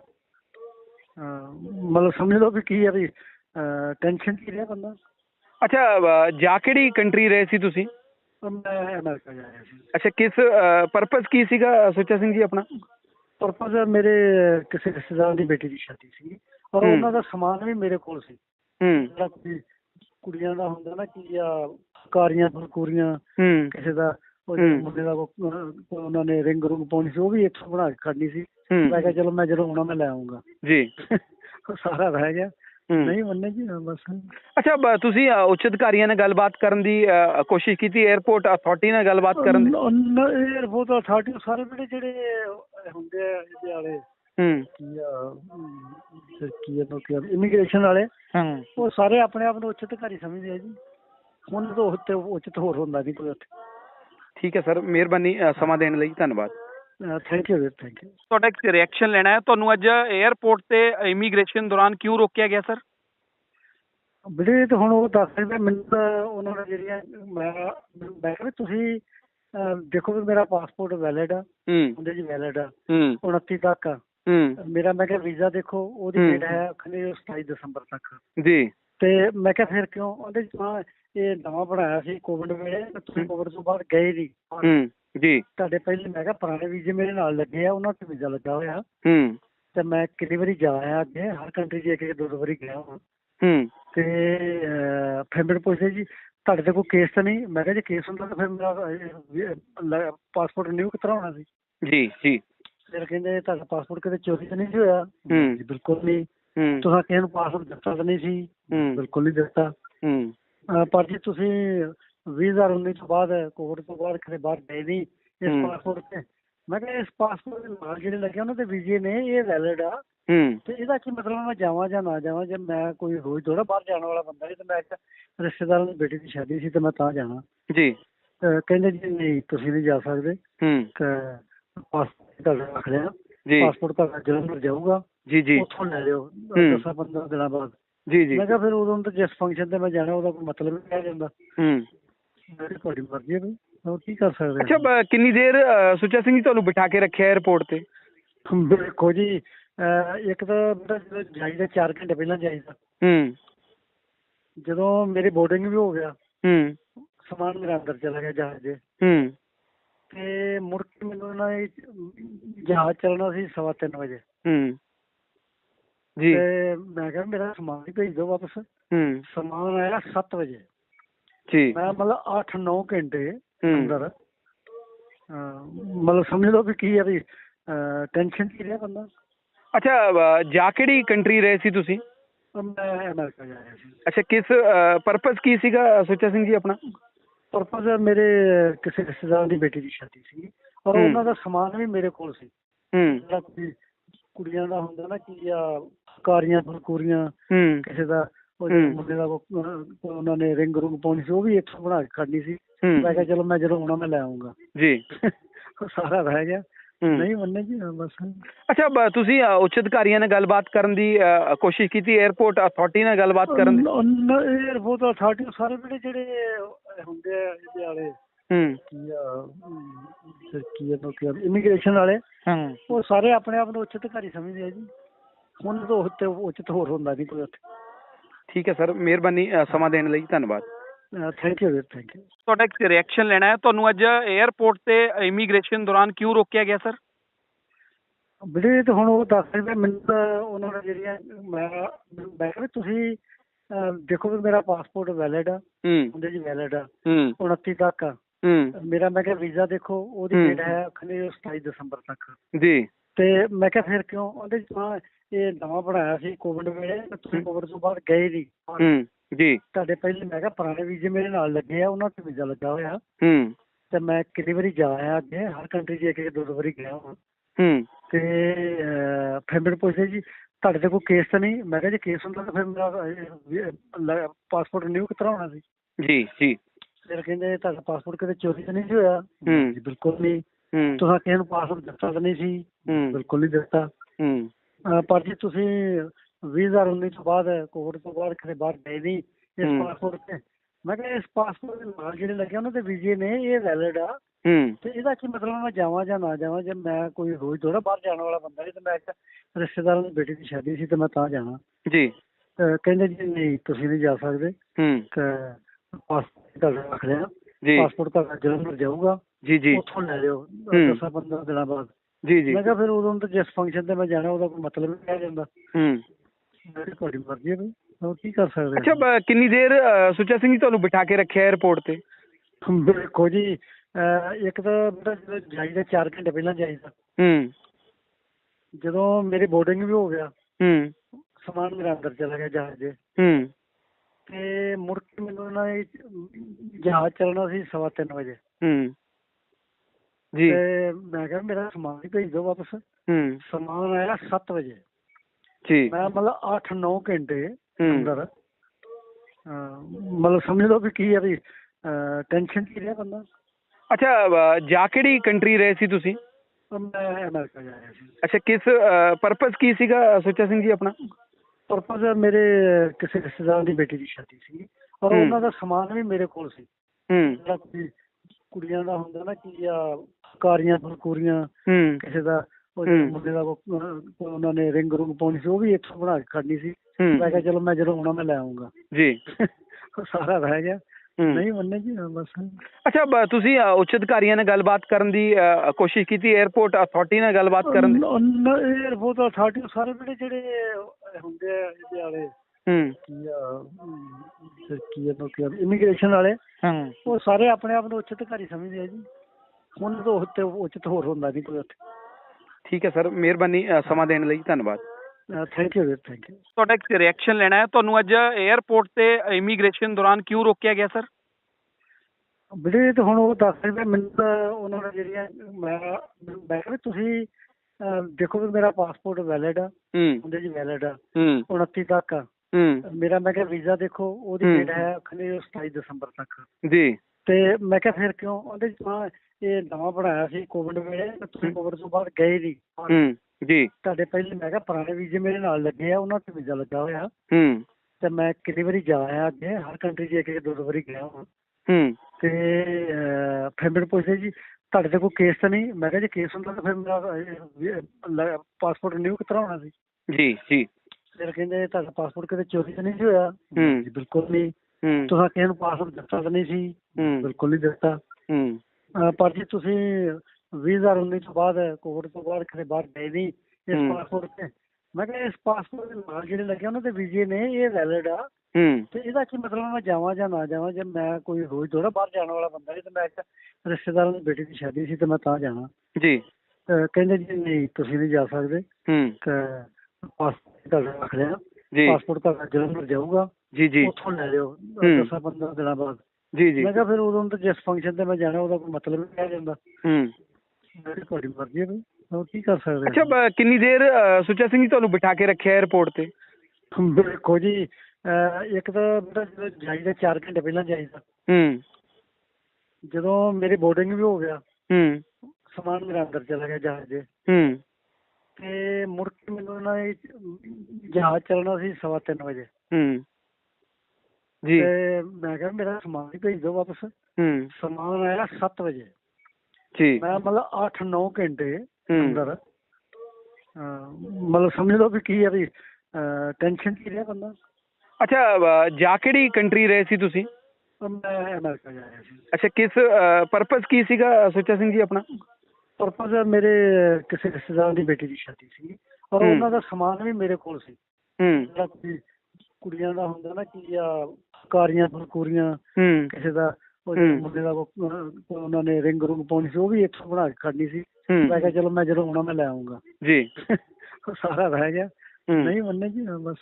ਮਤਲਬ ਸਮਝ ਲਓ ਕੀ ਹੈ ਵੀ ਟੈਨਸ਼ਨ ਕੀ ਰਿਹਾ ਬੰਦਾ। ਅੱਛਾ ਜਾ ਕਿਹੜੀ ਕੰਟਰੀ ਰਹੇ ਸੀ ਤੁਸੀਂ? ਮੈਂ ਅਮਰੀਕਾ ਜਾ ਰਿਹਾ ਸੀ। ਅੱਛਾ ਕਿਸ ਪਰਪਸ ਕੀ ਸੀਗਾ ਸੁੱਚਾ ਸਿੰਘ ਜੀ ਆਪਣਾ? ਪਰਪਸ ਮੇਰੇ ਕਿਸੇ ਰਿਸ਼ਤੇਦਾਰ ਦੀ ਬੇਟੀ ਦੀ ਸ਼ਾਦੀ ਸੀ ਔਰ। ਉਹਨਾਂ ਦਾ ਸਮਾਨ ਵੀ ਮੇਰੇ ਕੋਲ ਸੀ। ਹੂੰ। ਜਿਹੜਾ ਕੋਈ ਕੁੜੀਆਂ ਦਾ ਹੁੰਦਾ ਨਾ ਕੀ ਆ ਕਾਰੀਆਂ ਫੁਲਕੂਰੀਆਂ ਕਿਸੇ ਦਾ ਉਹ। ਮੁੰਡੇ ਦਾ ਉਹਨਾਂ ਨੇ ਰਿੰਗ ਰੁੰਗ ਪਾਉਣੀ ਸੀ ਉਹ ਵੀ ਇੱਥੋਂ ਬਣਾ ਕੇ ਖੜਨੀ ਸੀ। ਮੈਂ ਕਿਹਾ ਚਲੋ ਮੈਂ ਜਦੋਂ ਆਉਣਾ ਮੈਂ ਲੈ ਆਉਂਗਾ ਜੀ। ਸਾਰਾ ਰਹਿ ਗਿਆ। ਨਹੀਂ ਮੰਨੇਗੀ ਬਸ। ਅੱਛਾ ਤੁਸੀਂ ਉੱਚ ਅਧਿਕਾਰੀਆਂ ਨਾਲ ਗੱਲਬਾਤ ਕਰਨ ਦੀ ਕੋਸ਼ਿਸ਼ ਕੀਤੀ 에어ਪੋਰਟ ਅਥਾਰਟੀ ਨਾਲ ਗੱਲਬਾਤ ਕਰਨ ਦੀ? 에어ਪੋਰਟ ਅਥਾਰਟੀ ਸਾਰੇ ਜਿਹੜੇ ਜਿਹੜੇ ਹੁੰਦੇ ਆ ਇਹਦੇ ਵਾਲੇ ਹੂੰ। ਕੀ ਇਹਨੂੰ ਕੀ ਇਮੀਗ੍ਰੇਸ਼ਨ ਵਾਲੇ ਹੂੰ। ਉਹ ਸਾਰੇ ਆਪਣੇ ਆਪ ਨੂੰ ਉੱਚ ਅਧਿਕਾਰੀ ਸਮਝਦੇ ਆ ਜੀ। ਹੁਣ ਤੋਂ ਉੱਤੇ ਉੱਚਤ ਹੋਰ ਹੁੰਦਾ ਨਹੀਂ ਕੋਈ ਠੀਕ ਹੈ ਸਰ ਮਿਹਰਬਾਨੀ ਸਮਾਂ ਦੇਣ ਲਈ ਧੰਨਵਾਦ। ਥੈਂਕ ਯੂ ਵੀਰ ਥੈਂਕ ਯੂ ਤੁਹਾਡਾ ਇੱਕ ਰਿਐਕਸ਼ਨ ਲੈਣਾ ਹੈ। ਤੁਹਾਨੂੰ ਅੱਜ 에어ਪੋਰਟ ਤੇ ਇਮੀਗ੍ਰੇਸ਼ਨ ਦੌਰਾਨ ਕਿਉਂ ਰੋਕਿਆ ਗਿਆ ਸਰ ਵੀਰੇ ਤੇ ਹੁਣ ਉਹ ਦੱਸ ਰਹੇ ਵੀ ਮੈਨੂੰ ਤਾਂ ਉਹਨਾਂ ਨੇ ਜਿਹੜੀਆਂ ਮੈਂ ਮੈਂ ਕਿਹਾ ਤੁਸੀਂ ਦੇਖੋ ਵੀ ਮੇਰਾ ਪਾਸਪੋਰਟ ਵੈਲਿਡ ਆ ਉਹਦੇ ਜੀ ਵੈਲਿਡ ਆ। ਹੂੰ। 29 ਤੱਕ ਆ। ਮੇਰਾ ਮੈਂ ਕਿਹਾ ਵੀਜ਼ਾ ਦੇਖੋ ਉਹਦੀ। ਡੇਟ ਹੈ ਖਨੇ 27 ਦਸੰਬਰ ਤੱਕ। ਜੀ। ਤੇ ਮੈਂ ਕਿਹਾ ਫਿਰ ਕਿਉਂ? ਉਹਦੇ ਚ ਇਹ ਨਵਾਂ ਬਣਾਇਆ ਸੀ ਕੋਵਿਡ ਵੇਲੇ ਤੁਸੀਂ ਕੋਵਿਡ ਤੋਂ ਬਾਅਦ ਗਏ ਨਹੀਂ ਜੀ। ਤੁਹਾਡੇ ਪਹਿਲੇ ਮੈਂ ਕਿਹਾ ਪੁਰਾਣੇ ਵੀਜ਼ੇ ਮੇਰੇ ਨਾਲ ਲੱਗੇ ਆ ਉਹਨਾਂ ਤੇ ਵੀਜ਼ਾ ਲੱਗਾ ਹੋਇਆ। ਹੂੰ। ਤੇ ਮੈਂ ਕਿੰਨੀ ਵਾਰੀ ਜਾ ਆਇਆ ਅੱਗੇ ਹਰ ਕੰਟਰੀ 'ਚ ਇੱਕ ਇੱਕ ਦੋ ਦੋ ਵਾਰੀ ਗਿਆ ਹਾਂ ਹੂੰ। ਤੇ ਫਿਰ ਮੈਨੂੰ ਪੁੱਛਦੇ ਜੀ ਤੁਹਾਡੇ ਤੇ ਕੋਈ ਕੇਸ ਤਾਂ ਨਹੀਂ? ਮੈਂ ਕਿਹਾ ਜੇ ਕੇਸ ਹੁੰਦਾ ਤਾਂ ਫਿਰ ਮੇਰਾ ਪਾਸਪੋਰਟ ਰਿਨਿਊ ਕਿਤਰਾ ਹੋਣਾ ਸੀ? ਜੀ ਜੀ। ਫਿਰ ਕਹਿੰਦੇ ਤੁਹਾਡਾ ਪਾਸਪੋਰਟ ਕਿਤੇ ਚੋਰੀ ਤਾਂ ਨਹੀਂ ਸੀ ਹੋਇਆ? ਹੂੰ। ਜੀ ਬਿਲਕੁਲ ਨਹੀਂ। ਹੂੰ। ਤੁਸੀਂ ਕਿਸੇ ਨੂੰ ਪਾਸਪੋਰਟ ਦਿੱਤਾ ਤਾਂ ਨਹੀਂ ਸੀ? ਹੂੰ। ਬਿਲਕੁਲ ਨਹੀਂ ਦਿੱਤਾ। ਹੂੰ। ਪਰ ਜੀ ਤੁਸੀਂ 2019 ਤੋਂ ਬਾਅਦ ਕੋਵਿਡ ਤੋਂ ਬਾਅਦ ਕਿਤੇ ਬਾਹਰ ਗਏ ਨਹੀਂ। ਇਸ। ਪਾਸਪੋਰਟ ਤੇ। ਮੈਂ ਕਿਹਾ ਇਸ ਪਾਸਪੋਰਟ ਦੇ ਨਾਲ ਜਿਹੜੇ ਲੱਗੇ ਉਹਨਾਂ ਦੇ ਵੀਜ਼ੇ ਨੇ ਇਹ ਵੈਲਿਡ ਆ। ਹੂੰ। ਤੇ ਇਹਦਾ ਕੀ ਮਤਲਬ ਮੈਂ ਜਾਵਾਂ ਜਾਂ ਨਾ ਜਾਵਾਂ? ਜੇ ਮੈਂ ਕੋਈ ਰੋਜ਼ ਥੋੜਾ ਬਾਹਰ ਜਾਣ ਵਾਲਾ ਬੰਦਾ ਨਹੀਂ ਤੇ ਮੈਂ ਇੱਕ ਰਿਸ਼ਤੇਦਾਰਾਂ ਦੀ ਬੇਟੀ ਦੀ ਸ਼ਾਦੀ ਸੀ ਤੇ ਮੈਂ ਤਾਂ ਜਾਣਾ। ਜੀ। ਤੇ ਕਹਿੰਦੇ ਜੀ ਨਹੀਂ ਤੁਸੀਂ ਨਹੀਂ ਜਾ ਸਕਦੇ। ਹੂੰ। ਤੇ ਪਾਸਪੋਰਟ ਤੁਹਾਡਾ ਰੱਖ ਲਿਆ। ਜੀ। ਪਾਸਪੋਰਟ ਤੁਹਾਡਾ ਜਲੰਧਰ ਜਾਊਗਾ। ਜੀ ਜੀ। ਉੱਥੋਂ ਲੈ ਲਿਓ ਹੂੰ। 10 15 ਦਿਨਾਂ ਬਾਅਦ। ਜੀ ਜੀ। ਮੈਂ ਕਿਹਾ ਫਿਰ ਉਦੋਂ ਤਾਂ ਜਿਸ ਫੰਕਸ਼ਨ ਤੇ ਮੈਂ ਜਾਣਾ ਉਹਦਾ ਕੋਈ ਮਤਲਬ ਨਹੀਂ ਰਹਿ ਜਾਂਦਾ। ਹੂੰ। ਮੈਂ ਕਿਹਾ ਤੁਹਾਡੀ ਮਰਜ਼ੀ ਹੈ ਬਈ ਹੋਰ ਕੀ ਕਰ ਸਕਦੇ ਅੱਛਾ ਬ- ਕਿੰਨੀ ਦੇਰ ਅ, ਸੁੱਚਾ ਸਿੰਘ ਜੀ ਤੁਹਾਨੂੰ ਬਿਠਾ ਕੇ ਰੱਖਿਆ 에어ਪੋਰਟ ਤੇ। ਦੇਖੋ ਜੀ ਅਹ, ਇੱਕ ਤਾਂ ਬੇਟਾ ਜਦੋਂ ਜਾਈਦਾ 4 ਘੰਟੇ ਪਹਿਲਾਂ ਜਾਈਦਾ ਹੂੰ। ਜਦੋਂ ਮੇਰੀ ਬੋਰਡਿੰਗ ਵੀ ਹੋ ਗਿਆ ਹੂੰ। ਸਮਾਨ ਮੇਰਾ ਅੰਦਰ ਚਲਾ ਗਿਆ ਜਹਾਜ਼ ਦੇ। ਹੂੰ। ਤੇ ਮੁੜ ਕੇ ਮੈਨੂੰ ਨੇ ਜਹਾਜ਼ ਚੱਲਣਾ ਸੀ ਸਵਾ ਤਿੰਨ ਵਜੇ। ਹੂੰ। ਜੀ। ਤੇ ਮੈਂ ਕਿਹਾ ਮੇਰਾ ਸਮਾਨ ਹੀ ਭੇਜ ਦਿਓ ਵਾਪਸ। ਹੂੰ। ਸਮਾਨ ਆਇਆ 7 ਵਜੇ। ਮੈਂ ਮਤਲਬ 8-9 ਘੰਟੇ ਅੰਦਰ ਮਤਲਬ ਸਮਝ ਲਓ ਵੀ ਕੀ ਹੈ ਵੀ ਟੈਨਸ਼ਨ ਕੀ ਰਿਹਾ ਬੰਦਾ। ਅੱਛਾ ਜਾ ਕਿਹੜੀ ਕੰਟਰੀ ਰਹੇ ਸੀ ਤੁਸੀਂ? ਮੈਂ ਅਮਰੀਕਾ ਜਾ ਰਿਹਾ ਸੀ। ਅੱਛਾ ਕਿਸ ਪਰਪਸ ਕੀ ਸੀਗਾ ਸੁੱਚਾ ਸਿੰਘ ਜੀ ਆਪਣਾ? ਪਰਪਸ ਮੇਰੇ ਕਿਸੇ ਰਿਸ਼ਤੇਦਾਰ ਦੀ ਬੇਟੀ ਦੀ ਸ਼ਾਦੀ ਸੀ ਔਰ। ਉਹਨਾਂ ਦਾ ਸਮਾਨ ਵੀ ਮੇਰੇ ਕੋਲ ਸੀ। ਹੂੰ। ਕੁੜੀਆਂ ਦਾ ਹੁੰਦਾ ਨਾ ਕੀ ਆ ਕਾਰੀਆਂ ਫੁਲਕੂਰੀਆਂ ਕਿਸੇ ਦਾ ਉਹ ਮੁੰਡੇ ਦਾ ਉਹਨਾਂ ਨੇ ਰਿੰਗ ਰੂੰਗ ਪਾਉਣੀ ਸੀ ਉਹ ਵੀ ਇੱਥੋਂ ਬਣਾ ਕੇ ਖੜਨੀ ਸੀ। ਮੈਂ ਕਿਹਾ ਚਲੋ ਮੈਂ ਜਦੋਂ ਆਉਣਾ ਮੈਂ ਲੈ ਆਉਂਗਾ ਜੀ। ਸਾਰਾ ਰਹਿ ਗਿਆ। ਨਹੀਂ ਮੰਨੇ ਜੀ ਬਸ। ਅੱਛਾ ਤੁਸੀਂ ਉੱਚ ਅਧਿਕਾਰੀਆਂ ਨਾਲ ਗੱਲਬਾਤ ਕਰਨ ਦੀ ਕੋਸ਼ਿਸ਼ ਕੀਤੀ 에어ਪੋਰਟ ਅਥਾਰਟੀ ਨਾਲ ਗੱਲਬਾਤ ਕਰਨ ਦੀ? 에ਅਰਪੋਰਟ ਅਥਾਰਟੀ ਸਾਰੇ ਜਿਹੜੇ ਜਿਹੜੇ ਹੁੰਦੇ ਆ ਇਹਦੇ ਵਾਲੇ। ਹੂੰ। ਕੀ ਆ, ਕੀ ਇਹਨੂੰ ਇਮੀਗ੍ਰੇਸ਼ਨ ਵਾਲੇ। ਹੂੰ। ਉਹ ਸਾਰੇ ਆਪਣੇ ਆਪ ਨੂੰ ਉੱਚ ਅਧਿਕਾਰੀ ਸਮਝਦੇ ਆ ਜੀ। ਉਹਨਾਂ ਤੋਂ ਉੱਤੇ ਉੱਚਿਤ ਹੋਰ ਹੁੰਦਾ ਨਹੀਂ ਕੋਈ ਉੱਥੇ। ਠੀਕ ਹੈ ਸਰ ਮਿਹਰਬਾਨੀ ਸਮਾਂ ਦੇਣ ਲਈ ਧੰਨਵਾਦ। ਥੈਂਕ ਯੂ ਵੀਰ ਥੈਂਕ ਯੂ ਤੁਹਾਡਾ ਇੱਕ ਰਿਐਕਸ਼ਨ ਲੈਣਾ ਹੈ ਤੁਹਾਨੂੰ ਅੱਜ 에어ਪੋਰਟ ਤੇ ਇਮੀਗ੍ਰੇਸ਼ਨ ਦੌਰਾਨ ਕਿਉਂ ਰੋਕਿਆ ਗਿਆ ਸਰ ਵੀਰੇ ਤੇ ਹੁਣ ਉਹ ਦੱਸ ਰਹੇ ਮੈਨੂੰ ਤਾਂ ਉਹਨਾਂ ਨੇ ਜਿਹੜੀਆਂ ਮੈਂ ਮੈਂ ਕਿਹਾ ਤੁਸੀਂ ਦੇਖੋ ਵੀ ਮੇਰਾ ਪਾਸਪੋਰਟ ਵੈਲਿਡ ਆ ਹੂੰ। ਉਹਦੇ ਜੀ ਵੈਲਿਡ ਆ ਹੂੰ। 29 ਤੱਕ ਆ। ਹੂੰ। ਮੇਰਾ ਮੈਂ ਕਿਹਾ ਵੀਜ਼ਾ ਦੇਖੋ ਉਹਦੀ। ਡੇਟ ਹੈ ਖਨੇ 27 ਦਸੰਬਰ ਤੱਕ। ਜੀ। ਤੇ ਮੈਂ ਕਿਹਾ ਫਿਰ ਕਿਉਂ? ਉਹਦੇ ਤਾਂ ਇਹ ਨਵਾਂ ਬਣਾਇਆ ਸੀ ਕੋਵਿਡ ਵੇਲੇ ਤੇ ਤੁਸੀਂ ਕੋਵਿਡ ਤੋਂ ਬਾਅਦ ਗਏ ਨਹੀਂ। ਹੂੰ। ਜੀ। ਤੁਹਾਡੇ ਪਹਿਲੇ ਮੈਂ ਕਿਹਾ ਪੁਰਾਣੇ ਵੀਜ਼ੇ ਮੇਰੇ ਨਾਲ ਲੱਗੇ ਆ ਉਹਨਾਂ ਤੇ ਵੀਜ਼ਾ ਲੱਗਾ ਹੋਇਆ। ਹੂੰ। ਤੇ ਮੈਂ ਕਿੰਨੀ ਵਾਰੀ ਜਾ ਆਇਆ ਅੱਗੇ ਹਰ ਕੰਟਰੀ 'ਚ ਇੱਕ ਇੱਕ ਦੋ ਦੋ ਵਾਰੀ ਗਿਆ ਹਾਂ ਹੂੰ। ਤੇ ਫਿਰ ਮੈਨੂੰ ਪੁੱਛਦੇ ਜੀ ਤੁਹਾਡੇ ਤੇ ਕੋਈ ਕੇਸ ਤਾਂ ਨਹੀਂ? ਮੈਂ ਕਿਹਾ ਜੇ ਕੇਸ ਹੁੰਦਾ ਤਾਂ ਫਿਰ ਮੇਰਾ ਪਾਸਪੋਰਟ ਨਿਊ ਕਿਤਰਾ ਹੋਣਾ ਸੀ? ਜੀ ਜੀ। ਫਿਰ ਕਹਿੰਦੇ ਤੁਹਾਡਾ ਪਾਸਪੋਰਟ ਕਿਤੇ ਚੋਰੀ ਤਾਂ ਨਹੀਂ ਹੋਇਆ? ਹੂੰ। ਬਿਲਕੁਲ ਨਹੀਂ। ਤੁਸੀਂ ਕਿਸੇ ਨੂੰ ਪਾਸਪੋਰਟ ਦਿੱਤਾ ਤਾਂ ਨਹੀਂ ਸੀ। ਬਿਲਕੁਲ ਨਹੀਂ ਦਿੱਤਾ। ਪਰ ਜੀ ਤੁਸੀਂ 2019 ਤੋਂ ਬਾਅਦ ਕੋਵਿਡ ਤੋਂ ਬਾਅਦ ਕਿਤੇ ਬਾਹਰ ਗਏ ਨਹੀਂ ਇਸ। ਪਾਸਪੋਰਟ ਤੇ। ਮੈਂ ਕਿਹਾ ਇਸ ਪਾਸਪੋਰਟ ਦੇ ਨਾਲ ਜਿਹੜੇ ਲੱਗੇ ਉਹਨਾਂ ਦੇ ਵੀਜ਼ੇ ਨੇ ਇਹ ਵੈਲਿਡ ਆ। ਤੇ ਇਹਦਾ ਕੀ ਮਤਲਬ ਮੈਂ ਜਾਵਾਂ ਜਾਂ ਨਾ ਜਾਵਾਂ? ਜੇ ਮੈਂ ਕੋਈ ਰੋਜ਼ ਥੋੜਾ ਬਾਹਰ ਜਾਣ ਵਾਲਾ ਬੰਦਾ ਨਹੀਂ ਤੇ ਮੈਂ ਇੱਕ ਰਿਸ਼ਤੇਦਾਰਾਂ ਦੀ ਬੇਟੀ ਦੀ ਸ਼ਾਦੀ ਸੀ ਤੇ ਮੈਂ ਤਾਂ ਜਾਣਾ। ਜੀ। ਤੇ ਕਹਿੰਦੇ ਜੀ ਨਹੀਂ ਤੁਸੀਂ ਨਹੀਂ ਜਾ ਸਕਦੇ। ਹੂੰ। ਤੇ ਪਾਸਪੋਰਟ ਤੁਹਾਡਾ ਰੱਖ ਲਿਆ। ਜੀ। ਪਾਸਪੋਰਟ ਤੁਹਾਡਾ ਜਲੰਧਰ ਜਾਊਗਾ। ਜੀ ਜੀ। ਉੱਥੋਂ ਲੈ ਲਿਓ ਹੂੰ। 10 15 ਦਿਨਾਂ ਬਾਅਦ। ਜੀ ਜੀ। ਮੈਂ ਕਿਹਾ ਫਿਰ ਉਦੋਂ ਤਾਂ ਜਿਸ ਫੰਕਸ਼ਨ ਤੇ ਮੈਂ ਜਾਣਾ ਉਹਦਾ ਕੋਈ ਮਤਲਬ ਨਹੀਂ ਰਹਿ ਜਾਂਦਾ। ਹੂੰ। ਮੇਰੀ ਤੁਹਾਡੀ ਮਰਜ਼ੀ ਹੈ ਹੋਰ ਕੀ ਕਰ ਸਕਦੇ ਅੱਛਾ ਕਿੰਨੀ ਦੇਰ ਸੁੱਚਾ ਸਿੰਘ ਜੀ ਤੁਹਾਨੂੰ ਬਿਠਾ ਕੇ ਰੱਖਿਆ 에어ਪੋਰਟ ਤੇ। ਦੇਖੋ ਜੀ ਇੱਕ ਤਾਂ ਬੇਟਾ ਜਦੋਂ ਜਾਈਦਾ 4 ਘੰਟੇ ਪਹਿਲਾਂ ਜਾਈਦਾ। ਹੂੰ। ਜਦੋਂ ਮੇਰੀ ਬੋਰਡਿੰਗ ਵੀ ਹੋ ਗਿਆ ਹੂੰ। ਸਮਾਨ ਮੇਰਾ ਅੰਦਰ ਚਲਾ ਗਿਆ ਜਹਾਜ਼ ਦੇ। ਹੂੰ। ਤੇ ਮੁੜ ਕੇ ਮੈਨੂੰ ਇਹਨਾਂ ਨੇ ਜਹਾਜ਼ ਚੱਲਣਾ ਸੀ ਸਵਾ ਤਿੰਨ ਵਜੇ। ਹੂੰ। ਜੀ। ਤੇ ਮੈਂ ਕਿਹਾ ਮੇਰਾ ਸਮਾਨ ਹੀ ਭੇਜ ਦਿਓ ਵਾਪਸ। ਹੂੰ। ਸਮਾਨ ਆਇਆ 7 ਵਜੇ। ਜੀ। ਮੈਂ ਮਤਲਬ 8-9 ਘੰਟੇ ਹੂੰ। ਅੰਦਰ ਅਹ, ਮਤਲਬ ਸਮਝ ਲਓ ਵੀ ਕੀ ਹੈ ਵੀ ਟੈਨਸ਼ਨ ਕੀ ਰਿਹਾ ਬੰਦਾ। ਅੱਛਾ ਅ, ਜਾ ਕਿਹੜੀ ਕੰਟਰੀ ਰਹੇ ਸੀ ਤੁਸੀਂ? ਉਹ ਮੈਂ ਅਮਰੀਕਾ ਜਾ ਰਿਹਾ ਸੀ। ਅੱਛਾ ਕਿਸ ਪਰਪਸ ਕੀ ਸੀਗਾ ਸੁੱਚਾ ਸਿੰਘ ਜੀ ਆਪਣਾ? ਪਰਪਸ ਮੇਰੇ ਕਿਸੇ ਰਿਸ਼ਤੇਦਾਰ ਦੀ ਬੇਟੀ ਦੀ ਸ਼ਾਦੀ ਸੀ ਔਰ। ਉਹਨਾਂ ਦਾ ਸਮਾਨ ਵੀ ਮੇਰੇ ਕੋਲ ਸੀ। ਹੂੰ। ਜਿਹੜਾ ਕੋਈ ਕੁੜੀਆਂ ਦਾ ਹੁੰਦਾ ਨਾ ਕੀ ਆ ਕਾਰੀਆਂ ਫੁਲਕੂਰੀਆਂ ਕਿਸੇ ਦਾ ਉਹ। ਮੁੰਡੇ ਦਾ ਉਹਨਾਂ ਨੇ ਰਿੰਗ ਰੁੰਗ ਪਾਉਣੀ ਸੀ ਉਹ ਵੀ ਇੱਥੋਂ ਬਣਾ ਕੇ ਖੜਨੀ ਸੀ। ਮੈਂ ਕਿਹਾ ਚਲੋ ਮੈਂ ਜਦੋਂ ਆਉਣਾ ਮੈਂ ਲੈ ਆਉਂਗਾ ਜੀ। ਸਾਰਾ ਰਹਿ ਗਿਆ। ਨਹੀਂ ਮੰਨੇਗੀ ਬਸ ਅੱਛਾ ਤੁਸੀਂ ਉੱਚ ਅਧਿਕਾਰੀਆਂ ਨਾਲ ਗੱਲਬਾਤ ਕਰਨ ਦੀ ਕੋਸ਼ਿਸ਼ ਕੀਤੀ 에어ਪੋਰਟ ਅਥਾਰਟੀ ਨਾਲ ਗੱਲਬਾਤ ਕਰਨ ਦੀ? 에어ਪੋਰਟ ਅਥਾਰਟੀ ਸਾਰੇ ਜਿਹੜੇ ਜਿਹੜੇ ਹੁੰਦੇ ਆ ਇਹਦੇ ਵਾਲੇ ਹੂੰ। ਕੀ ਇਹਨੂੰ ਕੀ ਇਮੀਗ੍ਰੇਸ਼ਨ ਵਾਲੇ ਹੂੰ। ਉਹ ਸਾਰੇ ਆਪਣੇ ਆਪ ਨੂੰ ਉੱਚ ਅਧਿਕਾਰੀ ਸਮਝਦੇ ਆ ਜੀ। ਹੁਣ ਤੋਂ ਉੱਤੇ ਉੱਚਤ ਹੋਰ ਹੁੰਦਾ ਨਹੀਂ ਕੋਈ ਠੀਕ ਹੈ ਸਰ ਮਿਹਰਬਾਨੀ ਸਮਾਂ ਦੇਣ ਲਈ ਧੰਨਵਾਦ। ਥੈਂਕ ਯੂ ਵੀਰ ਥੈਂਕ ਯੂ ਤੁਹਾਡਾ ਇੱਕ ਰਿਐਕਸ਼ਨ ਲੈਣਾ ਹੈ। ਤੁਹਾਨੂੰ ਅੱਜ 에어ਪੋਰਟ ਤੇ ਇਮੀਗ੍ਰੇਸ਼ਨ ਦੌਰਾਨ ਕਿਉਂ ਰੋਕਿਆ ਗਿਆ ਸਰ ਵੀਰੇ ਤੇ ਹੁਣ ਉਹ ਦੱਸ ਰਹੇ ਮੈਨੂੰ ਤਾਂ ਉਹਨਾਂ ਨੇ ਜਿਹੜੀਆਂ ਮੈਂ ਮੈਂ ਕਿਹਾ ਤੁਸੀਂ ਦੇਖੋ ਵੀ ਮੇਰਾ ਪਾਸਪੋਰਟ ਵੈਲਿਡ ਆ ਉਹਦੇ ਜੀ ਵੈਲਿਡ ਆ ਹੂੰ। 29 ਤੱਕ ਆ। ਮੇਰਾ ਮੈਂ ਕਿਹਾ ਵੀਜ਼ਾ ਦੇਖੋ ਉਹਦੀ। ਡੇਟ ਹੈ ਖਨੇ 27 ਦਸੰਬਰ ਤੱਕ। ਜੀ। ਤੇ ਮੈਂ ਕਿਹਾ ਫਿਰ ਕਿਉਂ ਉਹਦੇ ਇਹ ਨਵਾਂ ਬਣਾਇਆ ਸੀ ਕੋਵਿਡ ਵੇਲੇ ਤੇ ਤੁਸੀਂ ਕੋਵਿਡ ਤੋਂ ਬਾਅਦ ਗਏ ਨਹੀਂ ਜੀ। ਤੁਹਾਡੇ ਪਹਿਲੇ ਮੈਂ ਕਿਹਾ ਪੁਰਾਣੇ ਵੀਜ਼ੇ ਮੇਰੇ ਨਾਲ ਲੱਗੇ ਆ ਉਹਨਾਂ ਤੇ ਵੀਜ਼ਾ ਲੱਗਾ ਹੋਇਆ। ਹੂੰ। ਤੇ ਮੈਂ ਕਿੰਨੀ ਵਾਰੀ ਜਾ ਆਇਆ ਅੱਗੇ ਹਰ ਕੰਟਰੀ 'ਚ ਇੱਕ ਇੱਕ ਦੋ ਦੋ ਵਾਰੀ ਗਿਆ ਹਾਂ ਹੂੰ। ਤੇ ਅਹ, ਫਿਰ ਮੈਨੂੰ ਪੁੱਛਦੇ ਜੀ ਤੁਹਾਡੇ ਤੇ ਕੋਈ ਕੇਸ ਤਾਂ ਨਹੀਂ? ਮੈਂ ਕਿਹਾ ਜੇ ਕੇਸ ਹੁੰਦਾ ਤਾਂ ਫਿਰ ਮੇਰਾ ਪਾਸਪੋਰਟ ਨਿਊ ਕਿਤਰਾ ਹੋਣਾ ਸੀ? ਜੀ ਜੀ। ਫਿਰ ਕਹਿੰਦੇ ਤੁਹਾਡਾ ਪਾਸਪੋਰਟ ਕਿਤੇ ਚੋਰੀ ਤਾਂ ਨਹੀਂ ਸੀ ਹੋਇਆ? ਹੂੰ। ਜੀ, ਬਿਲਕੁਲ ਨਹੀਂ। ਹੂੰ। ਤੁਸੀਂ ਕਿਸੇ ਨੂੰ ਪਾਸਪੋਰਟ ਦਿੱਤਾ ਤਾਂ ਨਹੀਂ ਸੀ? ਹੂੰ। ਬਿਲਕੁਲ ਨਹੀਂ ਦਿੱਤਾ। ਹੂੰ। ਅਹ ਪਰ ਜੀ ਤੁਸੀਂ 2019 ਤੋਂ ਬਾਅਦ ਕੋਵਿਡ ਤੋਂ ਬਾਅਦ ਕਿਤੇ ਬਾਹਰ ਗਏ ਨਹੀਂ ਇਸ। ਪਾਸਪੋਰਟ ਤੇ। ਮੈਂ ਕਿਹਾ ਇਸ ਪਾਸਪੋਰਟ ਦੇ ਨਾਲ ਜਿਹੜੇ ਲੱਗੇ ਉਹਨਾਂ ਦੇ ਵੀਜ਼ੇ ਨੇ ਇਹ ਵੈਲਿਡ ਆ। ਹੂੰ। ਤੇ ਇਹਦਾ ਕੀ ਮਤਲਬ ਮੈਂ ਜਾਵਾਂ ਜਾਂ ਨਾ ਜਾਵਾਂ? ਜੇ ਮੈਂ ਕੋਈ ਰੋਜ਼ ਥੋੜਾ ਬਾਹਰ ਜਾਣ ਵਾਲਾ ਬੰਦਾ ਨਹੀਂ ਤੇ ਮੈਂ ਇੱਕ ਰਿਸ਼ਤੇਦਾਰਾਂ ਦੀ ਬੇਟੀ ਦੀ ਸ਼ਾਦੀ ਸੀ ਤੇ ਮੈਂ ਤਾਂ ਜਾਣਾ। ਜੀ। ਕਹਿੰਦੇ ਜੀ ਨਹੀਂ ਤੁਸੀਂ ਨਹੀਂ ਜਾ ਸਕਦੇ। ਹੂੰ। ਪਾਸਪੋਰਟ ਤੁਹਾਡਾ ਰੱਖ ਲਿਆ। ਜੀ। ਪਾਸਪੋਰਟ ਤੁਹਾਡਾ ਜਲੰਧਰ ਜਾਊਗਾ। ਜੀ ਜੀ। ਉੱਥੋਂ ਲੈ ਲਿਓ ਹੂੰ। 10 15 ਦਿਨਾਂ ਬਾਅਦ। ਜੀ ਜੀ। ਮੈਂ ਕਿਹਾ ਫਿਰ ਉਦੋਂ ਤਾਂ ਜਿਸ ਫੰਕਸ਼ਨ ਤੇ ਮੈਂ ਜਾਣਾ ਉਹਦਾ ਕੋਈ ਮਤਲਬ ਨਹੀਂ ਰਹਿ ਜਾਂਦਾ। ਹੂੰ। ਮੇਰੀ ਤੁਹਾਡੀ ਮਰਜ਼ੀ ਹੈ ਵੀ ਹੋਰ ਕੀ ਕਰ ਸਕਦੇ ਅੱਛਾ ਬ- ਕਿੰਨੀ ਦੇਰ ਅ, ਸੁੱਚਾ ਸਿੰਘ ਜੀ ਤੁਹਾਨੂੰ ਬਿਠਾ ਕੇ ਰੱਖਿਆ 에어ਪੋਰਟ ਤੇ? ਹਾਂ। ਦੇਖੋ ਜੀ। ਅਹ ਇੱਕ ਤਾਂ ਬੇਟਾ ਜਦੋਂ ਜਾਈਦਾ 4 ਘੰਟੇ ਪਹਿਲਾਂ ਜਾਈਦਾ। ਹੂੰ। ਜਦੋਂ ਮੇਰੀ ਬੋਰਡਿੰਗ ਵੀ ਹੋ ਗਿਆ ਹੂੰ। ਸਮਾਨ ਮੇਰਾ ਅੰਦਰ ਚਲਾ ਗਿਆ ਜਹਾਜ਼ ਦੇ। ਹੂੰ। ਤੇ ਮੁੜ ਕੇ ਮੈਨੂੰ ਨਾ ਇਹ ਜਹਾਜ਼ ਚੱਲਣਾ ਸੀ ਸਵਾ ਤਿੰਨ ਵਜੇ। ਹੂੰ। ਜੀ। ਤੇ ਮੈਂ ਕਿਹਾ ਮੇਰਾ ਸਮਾਨ ਹੀ ਭੇਜ ਦਿਓ ਵਾਪਸ। ਹੂੰ। ਸਮਾਨ ਆਇਆ 7 ਵਜੇ। ਮੈਂ ਮਤਲਬ 8-9 ਘੰਟੇ ਅੰਦਰ ਮਤਲਬ ਸਮਝ ਲਓ ਵੀ ਕੀ ਹੈ ਵੀ ਟੈਨਸ਼ਨ ਚ ਰਿਹਾ ਬੰਦਾ। ਅੱਛਾ ਜਾ ਕਿਹੜੀ ਕੰਟਰੀ ਰਹੇ ਸੀ ਤੁਸੀਂ? ਮੈਂ ਅਮਰੀਕਾ ਜਾ ਰਿਹਾ ਸੀ। ਅੱਛਾ ਕਿਸ ਪਰਪਸ ਕੀ ਸੀਗਾ ਸੁੱਚਾ ਸਿੰਘ ਜੀ ਆਪਣਾ? ਪਰਪਸ ਮੇਰੇ ਕਿਸੇ ਰਿਸ਼ਤੇਦਾਰ ਦੀ ਬੇਟੀ ਦੀ ਸ਼ਾਦੀ ਸੀ। ਔਰ। ਉਹਨਾਂ ਦਾ ਸਮਾਨ ਵੀ ਮੇਰੇ ਕੋਲ ਸੀ। ਹੂੰ। ਕੁੜੀਆਂ ਦਾ ਹੁੰਦਾ ਨਾ ਕੀ ਆ ਕਾਰੀਆਂ ਫੁਲਕੂਰੀਆਂ ਕਿਸੇ ਦਾ ਉਹ। ਮੁੰਡੇ ਦਾ ਉਹਨਾਂ ਨੇ ਰਿੰਗ ਰੁੰਗ ਪਾਉਣੀ ਸੀ ਉਹ ਵੀ ਇੱਥੋਂ ਬਣਾ ਕੇ ਖੜਨੀ ਸੀ। ਮੈਂ ਕਿਹਾ ਚਲੋ ਮੈਂ ਜਦੋਂ ਆਉਣਾ ਮੈਂ ਲੈ ਆਉਂਗਾ ਜੀ। ਉਹ ਸਾਰਾ ਰਹਿ ਗਿਆ। ਨਹੀਂ ਮੰਨੇ ਜੀ ਬਸ।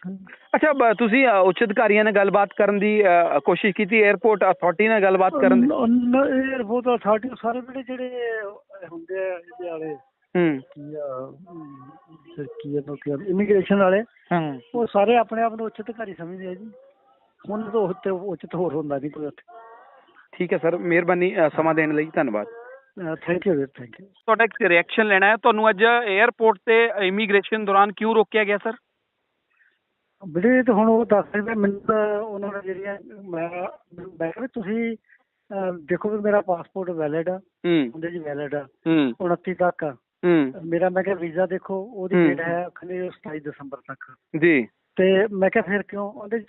ਅੱਛਾ ਤੁਸੀਂ ਉੱਚ ਅਧਿਕਾਰੀਆਂ ਨਾਲ ਗੱਲਬਾਤ ਕਰਨ ਦੀ ਕੋਸ਼ਿਸ਼ ਕੀਤੀ 에어ਪੋਰਟ ਅਥਾਰਟੀ ਨਾਲ ਗੱਲਬਾਤ ਕਰਨ ਦੀ? ਇਹ ਬਹੁਤ ਅਥਾਰਟੀ ਸਾਰੇ ਜਿਹੜੇ ਜਿਹੜੇ ਹੁੰਦੇ ਆ ਇਹਦੇ ਵਾਲੇ। ਹੂੰ। ਕੀ ਫਿਰ ਕੀ ਇਮੀਗ੍ਰੇਸ਼ਨ ਵਾਲੇ। ਹੂੰ। ਉਹ ਸਾਰੇ ਆਪਣੇ ਆਪ ਨੂੰ ਉੱਚ ਅਧਿਕਾਰੀ ਸਮਝਦੇ ਆ ਜੀ। ਹੁਣ ਤੋਂ ਉੱਤੇ ਉੱਚਿਤ ਹੋਰ ਹੁੰਦਾ ਨਹੀਂ ਕੋਈ ਉੱਥੇ। ਠੀਕ ਹੈ ਸਰ ਮਿਹਰਬਾਨੀ ਸਮਾਂ ਦੇਣ ਲਈ ਧੰਨਵਾਦ। ਥੈਂਕ ਯੂ ਥੈਂਕ ਯੂ ਤੁਹਾਡਾ ਇੱਕ ਰਿਐਕਸ਼ਨ ਲੈਣਾ ਹੈ। ਤੁਹਾਨੂੰ ਅੱਜ 에어ਪੋਰਟ ਤੇ ਇਮੀਗ੍ਰੇਸ਼ਨ ਦੌਰਾਨ ਕਿਉਂ ਰੋਕਿਆ ਗਿਆ ਸਰ? ਵੀਰੇ ਇਹ ਤਾਂ ਹੁਣ ਉਹ ਦੱਸ ਰਹੇ ਮੈਨੂੰ ਤਾਂ ਉਹਨਾਂ ਨੇ ਜਿਹੜੀਆਂ ਮੈਂ ਮੈਂ ਕਿਹਾ ਵੀ ਤੁਸੀਂ ਦੇਖੋ ਵੀ ਮੇਰਾ ਪਾਸਪੋਰਟ ਵੈਲਿਡ ਆ। ਹੂੰ। ਉਹਦੇ ਜੀ ਵੈਲਿਡ ਆ। ਹੂੰ। 29 ਤੱਕ ਆ। ਹੂੰ। ਮੇਰਾ ਮੈਂ ਕਿਹਾ ਵੀਜ਼ਾ ਦੇਖੋ ਉਹਦੀ। ਡੇਟ ਹੈ ਖਨੇ 27 ਦਸੰਬਰ ਤੱਕ। ਜੀ। ਤੇ ਮੈਂ ਕਿਹਾ ਫਿਰ ਕਿਉਂ? ਉਹਦੇ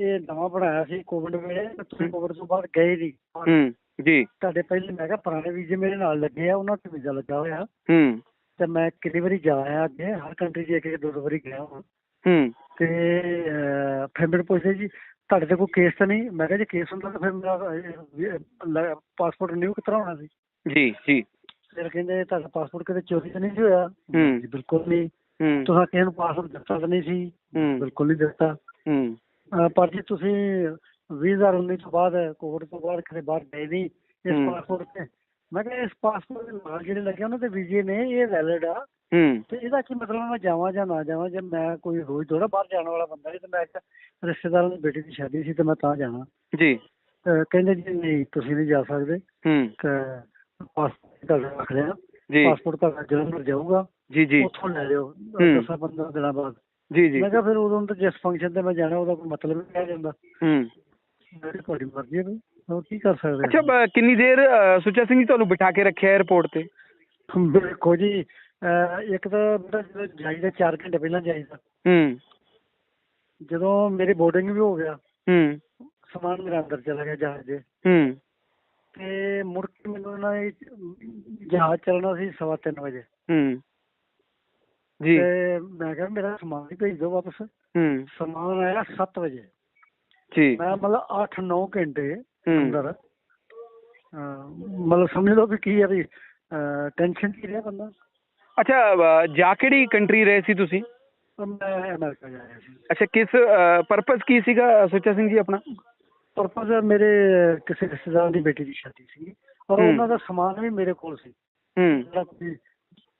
ਇਹ ਨਵਾਂ ਬਣਾਇਆ ਸੀ ਕੋਵਿਡ ਵੇਲੇ ਤੇ ਤੁਸੀਂ। ਕੋਵਿਡ ਤੋਂ ਬਾਅਦ ਗਏ ਨਹੀਂ ਹੂੰ ਜੀ। ਤੁਹਾਡੇ ਪਹਿਲੇ ਮੈਂ ਕਿਹਾ ਪੁਰਾਣੇ ਵੀਜ਼ੇ ਮੇਰੇ ਨਾਲ ਲੱਗੇ ਆ ਉਹਨਾਂ ਤੇ ਵੀਜ਼ਾ ਲੱਗਾ ਹੋਇਆ। ਹੂੰ। ਤੇ ਮੈਂ ਕਿੰਨੀ ਵਾਰੀ ਜਾ ਆਇਆ ਅੱਗੇ ਹਰ ਕੰਟਰੀ 'ਚ ਇੱਕ ਇੱਕ ਦੋ ਦੋ ਵਾਰੀ ਗਿਆ ਹਾਂ ਹੂੰ। ਤੇ ਫਿਰ ਮੈਨੂੰ ਪੁੱਛਦੇ ਜੀ ਤੁਹਾਡੇ ਤੇ ਕੋਈ ਕੇਸ ਤਾਂ ਨਹੀਂ? ਮੈਂ ਕਿਹਾ ਜੇ ਕੇਸ ਹੁੰਦਾ ਤਾਂ ਫਿਰ ਮੇਰਾ ਪਾਸਪੋਰਟ ਰਿਨਿਊ ਕਿਤਰਾ ਹੋਣਾ ਸੀ? ਜੀ ਜੀ। ਫਿਰ ਕਹਿੰਦੇ ਤੁਹਾਡਾ ਪਾਸਪੋਰਟ ਕਿਤੇ ਚੋਰੀ ਤਾਂ ਨਹੀਂ ਸੀ ਹੋਇਆ? ਹੂੰ। ਜੀ, ਬਿਲਕੁਲ ਨਹੀਂ। ਹੂੰ। ਤੁਸੀਂ ਕਿਸੇ ਨੂੰ ਪਾਸਪੋਰਟ ਦਿੱਤਾ ਤਾਂ ਨਹੀਂ ਸੀ? ਹੂੰ। ਬਿਲਕੁਲ ਨਹੀਂ ਦਿੱਤਾ। ਹੂੰ। ਪਰ ਜੀ ਤੁਸੀਂ 2019 ਤੋਂ ਬਾਅਦ ਕੋਵਿਡ ਤੋਂ ਬਾਅਦ ਕਿਤੇ ਬਾਹਰ ਗਏ ਨਹੀਂ ਇਸ। ਪਾਸਪੋਰਟ ਤੇ। ਮੈਂ ਕਿਹਾ ਇਸ ਪਾਸਪੋਰਟ ਦੇ ਨਾਲ ਜਿਹੜੇ ਲੱਗੇ ਉਹਨਾਂ ਦੇ ਵੀਜ਼ੇ ਨੇ ਇਹ ਵੈਲਿਡ ਆ। ਤੇ ਇਹਦਾ ਕੀ ਮਤਲਬ ਮੈਂ ਜਾਵਾਂ ਜਾਂ ਨਾ ਜਾਵਾਂ? ਜੇ ਮੈਂ ਕੋਈ ਰੋਜ਼ ਥੋੜਾ ਬਾਹਰ ਜਾਣ ਵਾਲਾ ਬੰਦਾ ਨਹੀਂ ਤੇ ਮੈਂ ਇੱਕ ਰਿਸ਼ਤੇਦਾਰਾਂ ਦੀ ਬੇਟੀ ਦੀ ਸ਼ਾਦੀ ਸੀ ਤੇ ਮੈਂ ਤਾਂ ਜਾਣਾ। ਜੀ। ਕਹਿੰਦੇ ਜੀ ਨਹੀਂ ਤੁਸੀਂ ਨਹੀਂ ਜਾ ਸਕਦੇ। ਹੂੰ। ਪਾਸਪੋਰਟ ਤੁਹਾਡਾ ਰੱਖ ਲਿਆ। ਜੀ। ਪਾਸਪੋਰਟ ਤੁਹਾਡਾ ਜਲੰਧਰ ਜਾਊਗਾ। ਜੀ ਜੀ। ਉੱਥੋਂ ਲੈ ਲਿਓ। ਹੂੰ। 10 15 ਦਿਨਾਂ ਬਾਅਦ। ਜੀ ਜੀ। ਮੈਂ ਕਿਹਾ ਫਿਰ ਉਦੋਂ ਤਾਂ ਜਿਸ ਫੰਕਸ਼ਨ ਤੇ ਮੈਂ ਜਾਣਾ ਉਹਦਾ ਕੋਈ ਮਤਲਬ ਨਹੀਂ ਰਹਿ ਜਾਂਦਾ। ਹੂੰ। ਤੁਹਾਡੀ ਮਰਜ਼ੀ ਹੈ ਹੋਰ ਕੀ ਕਰ ਸਕਦੇ ਅੱਛਾ ਬ- ਕਿੰਨੀ ਦੇਰ ਅ, ਸੁੱਚਾ ਸਿੰਘ ਜੀ ਤੁਹਾਨੂੰ ਬਿਠਾ ਕੇ ਰੱਖਿਆ 에어ਪੋਰਟ ਤੇ। ਦੇਖੋ ਜੀ ਅਹ ਇੱਕ ਤਾਂ ਬੇਟਾ ਜਦੋਂ ਜਾਈਦਾ 4 ਘੰਟੇ ਪਹਿਲਾਂ ਜਾਈਦਾ ਹੂੰ। ਜਦੋਂ ਮੇਰੀ ਬੋਰਡਿੰਗ ਵੀ ਹੋ ਗਿਆ ਹੂੰ। ਸਮਾਨ ਮੇਰਾ ਅੰਦਰ ਚਲਾ ਗਿਆ ਜਹਾਜ਼ ਦੇ। ਹੂੰ। ਤੇ ਮੁੜ ਕੇ ਮੈਨੂੰ ਨਾ ਇਹ ਜਹਾਜ਼ ਚੱਲਣਾ ਸੀ ਸਵਾ ਤਿੰਨ ਵਜੇ। ਹੂੰ। ਜੀ ਤੇ ਮੈਂ ਕਿਹਾ ਮੇਰਾ ਸਮਾਨ ਹੀ ਭੇਜ ਦਿਓ ਵਾਪਸ ਹੂੰ ਸਮਾਨ ਆਇਆ 7 ਵਜੇ ਜੀ ਮੈਂ ਮਤਲਬ 8-9 ਘੰਟੇ ਹੂੰ ਅੰਦਰ ਅਹ, ਮਤਲਬ ਸਮਝ ਲਓ ਵੀ ਕੀ ਹੈ ਵੀ ਟੈਨਸ਼ਨ ਚ ਹੀ ਰਿਹਾ ਬੰਦਾ ਅੱਛਾ ਅ, ਜਾ ਕਿਹੜੀ ਕੰਟਰੀ ਰਹੇ ਸੀ ਤੁਸੀਂ ਤਾਂ ਮੈਂ ਅਮਰੀਕਾ ਜਾ ਰਿਹਾ ਸੀ ਅੱਛਾ ਕਿਸ ਪਰਪਸ ਕੀ ਸੀਗਾ ਸੁੱਚਾ ਸਿੰਘ ਜੀ ਆਪਣਾ ਪਰਪਸ ਮੇਰੇ ਕਿਸੇ ਰਿਸ਼ਤੇਦਾਰ ਦੀ ਬੇਟੀ ਦੀ ਸ਼ਾਦੀ ਸੀ ਔਰ ਹੂੰ। ਉਹਨਾਂ ਦਾ ਸਮਾਨ ਵੀ ਮੇਰੇ ਕੋਲ ਸੀ ਹੂੰ ਜਿਹੜਾ ਕੋਈ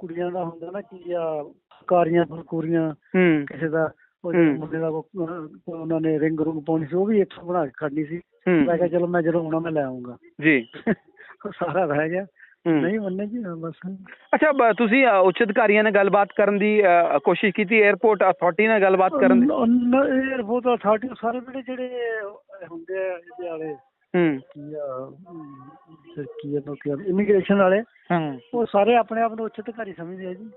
ਕੁੜੀਆਂ ਦਾ ਹੁੰਦਾ ਨਾ ਕੀ ਆ ਕਾਰੀਆਂ ਫੁਲਕੂਰੀਆਂ ਹੂੰ। ਕਿਸੇ ਦਾ ਉਹ ਹੂੰ। ਮੁੰਡੇ ਦਾ ਉਹ, ਅਹ, ਉਹਨਾਂ ਨੇ ਰਿੰਗ ਰੁੰਗ ਪਾਉਣੀ ਸੀ ਉਹ ਵੀ ਇੱਥੋਂ ਬਣਾ ਕੇ ਖੜਨੀ ਸੀ। ਮੈਂ ਕਿਹਾ ਚਲੋ ਮੈਂ ਜਦੋਂ ਆਉਣਾ ਮੈਂ ਲੈ ਆਉਂਗਾ ਜੀ। ਉਹ ਸਾਰਾ ਰਹਿ ਗਿਆ। ਹੂੰ। ਨਹੀਂ ਮੰਨੇ ਜੀ ਹਾਂ, ਬਸ। ਅੱਛਾ ਬ- ਤੁਸੀਂ ਅ, ਉੱਚ ਅਧਿਕਾਰੀਆਂ ਨਾਲ ਗੱਲਬਾਤ ਕਰਨ ਦੀ ਅ, ਕੋਸ਼ਿਸ਼ ਕੀਤੀ 에어ਪੋਰਟ ਅਥਾਰਟੀ ਨਾਲ ਗੱਲਬਾਤ ਕਰਨ ਦੀ? ਬਹੁਤ ਅਥਾਰਟੀ ਸਾਰੇ ਜਿਹੜੇ ਜਿਹੜੇ ਹੁੰਦੇ ਆ ਇਹਦੇ ਵਾਲੇ ਕੀ ਆ ਅਮ, ਫਿਰ ਕੀ ਆ ਇਮੀਗ੍ਰੇਸ਼ਨ ਵਾਲੇ ਹੂੰ। ਉਹ ਸਾਰੇ ਆਪਣੇ ਆਪ ਨੂੰ ਉੱਚ ਅਧਿਕਾਰੀ ਸਮਝਦੇ ਆ ਜੀ।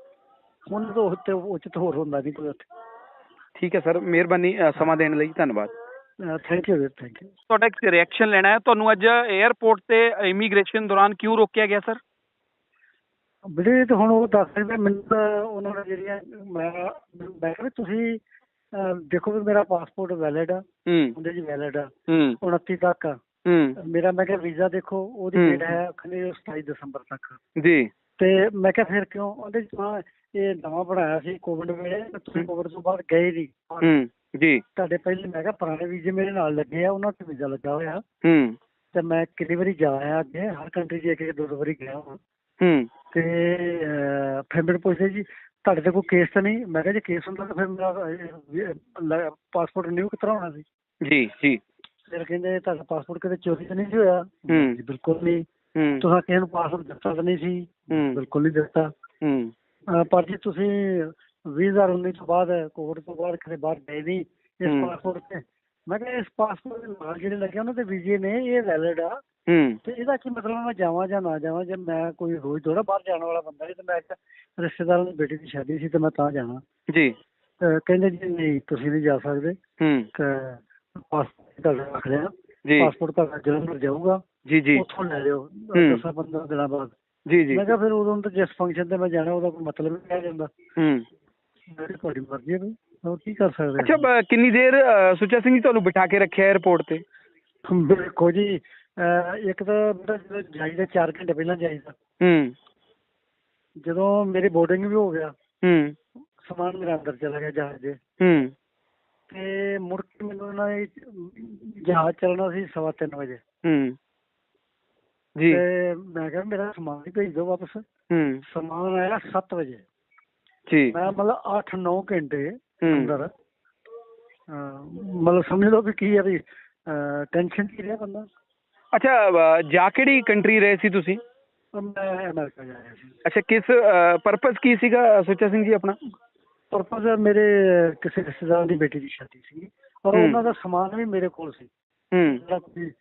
ਹੁਣ ਤੋਂ ਉੱਤੇ ਉੱਚਿਤ ਹੋਰ ਹੁੰਦਾ ਨਹੀਂ ਕੋਈ ਉੱਥੇ। ਠੀਕ ਹੈ ਸਰ ਮਿਹਰਬਾਨੀ ਸਮਾਂ ਦੇਣ ਲਈ ਧੰਨਵਾਦ। ਥੈਂਕ ਯੂ ਵੀਰ ਥੈਂਕ ਯੂ ਤੁਹਾਡਾ ਇੱਕ ਰਿਐਕਸ਼ਨ ਲੈਣਾ ਹੈ ਤੁਹਾਨੂੰ ਅੱਜ 에ਅਰਪੋਰਟ ਤੇ ਇਮੀਗ੍ਰੇਸ਼ਨ ਦੌਰਾਨ ਕਿਉਂ ਰੋਕਿਆ ਗਿਆ ਸਰ? ਵੀਰੇ ਤੇ ਹੁਣ ਉਹ ਦੱਸ ਸਕਦੇ ਮੈਨੂੰ ਉਹਨਾਂ ਨੇ ਜਿਹੜੀਆਂ ਮੈਂ ਮੈਂ ਕਿਹਾ ਤੁਸੀਂ ਦੇਖੋ ਵੀ ਮੇਰਾ ਪਾਸਪੋਰਟ ਵੈਲਿਡ ਆ ਹੂੰ। ਉਹਦੇ 'ਚ ਵੈਲਿਡ ਆ। ਹੂੰ। 29 ਤੱਕ ਮੇਰਾ ਮੈਂ ਕਿਹਾ ਵੀਜ਼ਾ ਦੇਖੋ ਉਹਦੀ। ਡੇਟ ਹੈ ਕਹਿੰਦੇ 27 ਦਸੰਬਰ ਤੱਕ। ਜੀ। ਤੇ ਮੈਂ ਕਿਹਾ ਫਿਰ ਕਿਉਂ? ਉਹਦੇ 'ਚ ਇਹ ਨਵਾਂ ਬਣਾਇਆ ਸੀ ਕੋਵਿਡ ਵੇਲੇ ਤੇ ਤੁਸੀਂ। ਕੋਵਿਡ ਤੋਂ ਬਾਅਦ ਗਏ ਨਹੀਂ ਹੂੰ ਜੀ। ਤੁਹਾਡੇ ਪਹਿਲੇ ਮੈਂ ਕਿਹਾ ਪੁਰਾਣੇ ਵੀਜ਼ੇ ਮੇਰੇ ਨਾਲ ਲੱਗੇ ਆ ਉਹਨਾਂ ਤੇ ਵੀਜ਼ਾ ਲੱਗਾ ਹੋਇਆ। ਹੂੰ। ਤੇ ਮੈਂ ਕਿੰਨੀ ਵਾਰੀ ਜਾ ਆਇਆ ਅੱਗੇ ਹਰ ਕੰਟਰੀ 'ਚ ਇੱਕ ਇੱਕ ਦੋ ਦੋ ਵਾਰੀ ਗਿਆ ਹਾਂ ਹੂੰ। ਤੇ ਫਿਰ ਮੈਨੂੰ ਪੁੱਛਦੇ ਜੀ ਤੁਹਾਡੇ ਤੇ ਕੋਈ ਕੇਸ ਤਾਂ ਨਹੀਂ? ਮੈਂ ਕਿਹਾ ਜੇ ਕੇਸ ਹੁੰਦਾ ਤਾਂ ਫਿਰ ਮੇਰਾ ਪਾਸਪੋਰਟ ਰਿਨਿਊ ਕਿਤਰਾ ਹੋਣਾ ਸੀ? ਜੀ ਜੀ। ਫਿਰ ਕਹਿੰਦੇ ਤੁਹਾਡਾ ਪਾਸਪੋਰਟ ਕਿਤੇ ਚੋਰੀ ਤਾਂ ਨਹੀਂ ਹੋਇਆ? ਹੂੰ। ਜੀ, ਬਿਲਕੁਲ ਨਹੀਂ। ਹੂੰ। ਤੁਸੀਂ ਕਿਸੇ ਨੂੰ ਪਾਸਪੋਰਟ ਦਿੱਤਾ ਤਾਂ ਨਹੀਂ ਸੀ? ਹੂੰ। ਬਿਲਕੁਲ ਨਹੀਂ ਦਿੱਤਾ। ਹੂੰ। ਅਹ, ਪਰ ਜੀ ਤੁਸੀਂ 2019 ਤੋਂ ਬਾਅਦ ਕੋਵਿਡ ਤੋਂ ਬਾਅਦ ਕਿਤੇ ਬਾਹਰ ਗਏ ਨਹੀਂ। ਇਸ। ਪਾਸਪੋਰਟ ਤੇ। ਮੈਂ ਕਿਹਾ ਇਸ ਪਾਸਪੋਰਟ ਦੇ ਨਾਲ ਜਿਹੜੇ ਲੱਗੇ ਉਹਨਾਂ ਦੇ ਵੀਜ਼ੇ ਨੇ ਇਹ ਵੈਲਿਡ ਆ। ਹੂੰ। ਤੇ ਇਹਦਾ ਕੀ ਮਤਲਬ ਮੈਂ ਜਾਵਾਂ ਜਾਂ ਨਾ ਜਾਵਾਂ? ਜੇ ਮੈਂ ਕੋਈ ਰੋਜ਼ ਥੋੜਾ ਬਾਹਰ ਜਾਣ ਵਾਲਾ ਬੰਦਾ ਨਹੀਂ ਤੇ ਮੈਂ ਇੱਕ ਰਿਸ਼ਤੇਦਾਰਾਂ ਦੀ ਬੇਟੀ ਦੀ ਸ਼ਾਦੀ ਸੀ ਤੇ ਮੈਂ ਤਾਂ ਜਾਣਾ। ਜੀ। ਤੇ ਕਹਿੰਦੇ ਜੀ ਨਹੀਂ ਤੁਸੀਂ ਨਹੀਂ ਜਾ ਸਕਦੇ। ਹੂੰ। ਤੇ ਪਾਸਪੋਰਟ ਤੁਹਾਡਾ ਰੱਖ ਲਿਆ। ਜੀ। ਪਾਸਪੋਰਟ ਤੁਹਾਡਾ ਜਲੰਧਰ ਜਾਊਗਾ। ਜੀ ਜੀ। ਉੱਥੋਂ ਲੈ ਲਿਓ। ਹੂੰ। 10 15 ਦਿਨਾਂ ਬਾਅਦ। ਜੀ ਜੀ। ਮੈਂ ਕਿਹਾ ਫਿਰ ਉਦੋਂ ਤਾਂ ਜਿਸ ਫੰਕਸ਼ਨ ਤੇ ਮੈਂ ਜਾਣਾ ਉਹਦਾ ਕੋਈ ਮਤਲਬ ਨਹੀਂ ਰਹਿ ਜਾਂਦਾ। ਹੂੰ। ਮੈਂ ਕਿਹਾ ਤੁਹਾਡੀ ਮਰਜ਼ੀ ਹੈ ਬਈ। ਹੋਰ ਕੀ ਕਰ ਸਕਦੇ ਅੱਛਾ ਬ- ਕਿੰਨੀ ਦੇਰ ਅ, ਸੁੱਚਾ ਸਿੰਘ ਜੀ ਤੁਹਾਨੂੰ ਬਿਠਾ ਕੇ ਰੱਖਿਆ 에ਅਰਪੋਰਟ ਤੇ? ਦੇਖੋ ਜੀ ਅਹ ਇੱਕ ਤਾਂ ਬੇਟਾ ਜਦੋਂ ਜਾਈਦਾ 4 ਘੰਟੇ ਪਹਿਲਾਂ ਜਾਈਦਾ ਹੂੰ। ਜਦੋਂ ਮੇਰੀ ਬੋਰਡਿੰਗ ਵੀ ਹੋ ਗਿਆ ਹੂੰ। ਸਮਾਨ ਮੇਰਾ ਅੰਦਰ ਚਲਾ ਗਿਆ ਜਹਾਜ਼ ਦੇ। ਹੂੰ। ਤੇ ਮੁੜ ਕੇ ਮੈਨੂੰ ਇਹਨਾਂ ਨੇ ਜਹਾਜ਼ ਚੱਲਣਾ ਸੀ ਸਵਾ ਤਿੰਨ ਵਜੇ। ਹੂੰ। ਜੀ। ਤੇ ਮੈਂ ਕਿਹਾ ਮੇਰਾ ਸਮਾਨ ਹੀ ਭੇਜ ਦਿਓ ਵਾਪਸ। ਹੂੰ। ਸਮਾਨ ਆਇਆ 7 ਵਜੇ। ਜੀ। ਮੈਂ ਮਤਲਬ 8-9 ਘੰਟੇ ਅੰਦਰ। ਮਤਲਬ ਸਮਝ ਲਓ ਕੀ ਹੈ ਵੀ ਟੈਨਸ਼ਨ ਕੀ ਰਿਹਾ ਬੰਦਾ। ਅੱਛਾ ਜਾ ਕਿਹੜੀ ਕੰਟਰੀ ਰਹੇ ਸੀ ਤੁਸੀਂ? ਮੈਂ ਅਮਰੀਕਾ ਜਾ ਰਿਹਾ ਸੀ। ਅੱਛਾ ਕਿਸ ਪਰਪਸ ਕੀ ਸੀਗਾ ਸੁੱਚਾ ਸਿੰਘ ਜੀ ਆਪਣਾ? ਪਰਪਸ ਮੇਰੇ ਕਿਸੇ ਰਿਸ਼ਤੇਦਾਰ ਦੀ ਬੇਟੀ ਦੀ ਸ਼ਾਦੀ ਸੀ ਔਰ ਹੂੰ। ਉਹਨਾਂ ਦਾ ਸਮਾਨ ਵੀ ਮੇਰੇ ਕੋਲ ਸੀ। ਹੂੰ। ਜਿਹੜਾ ਕੋਈ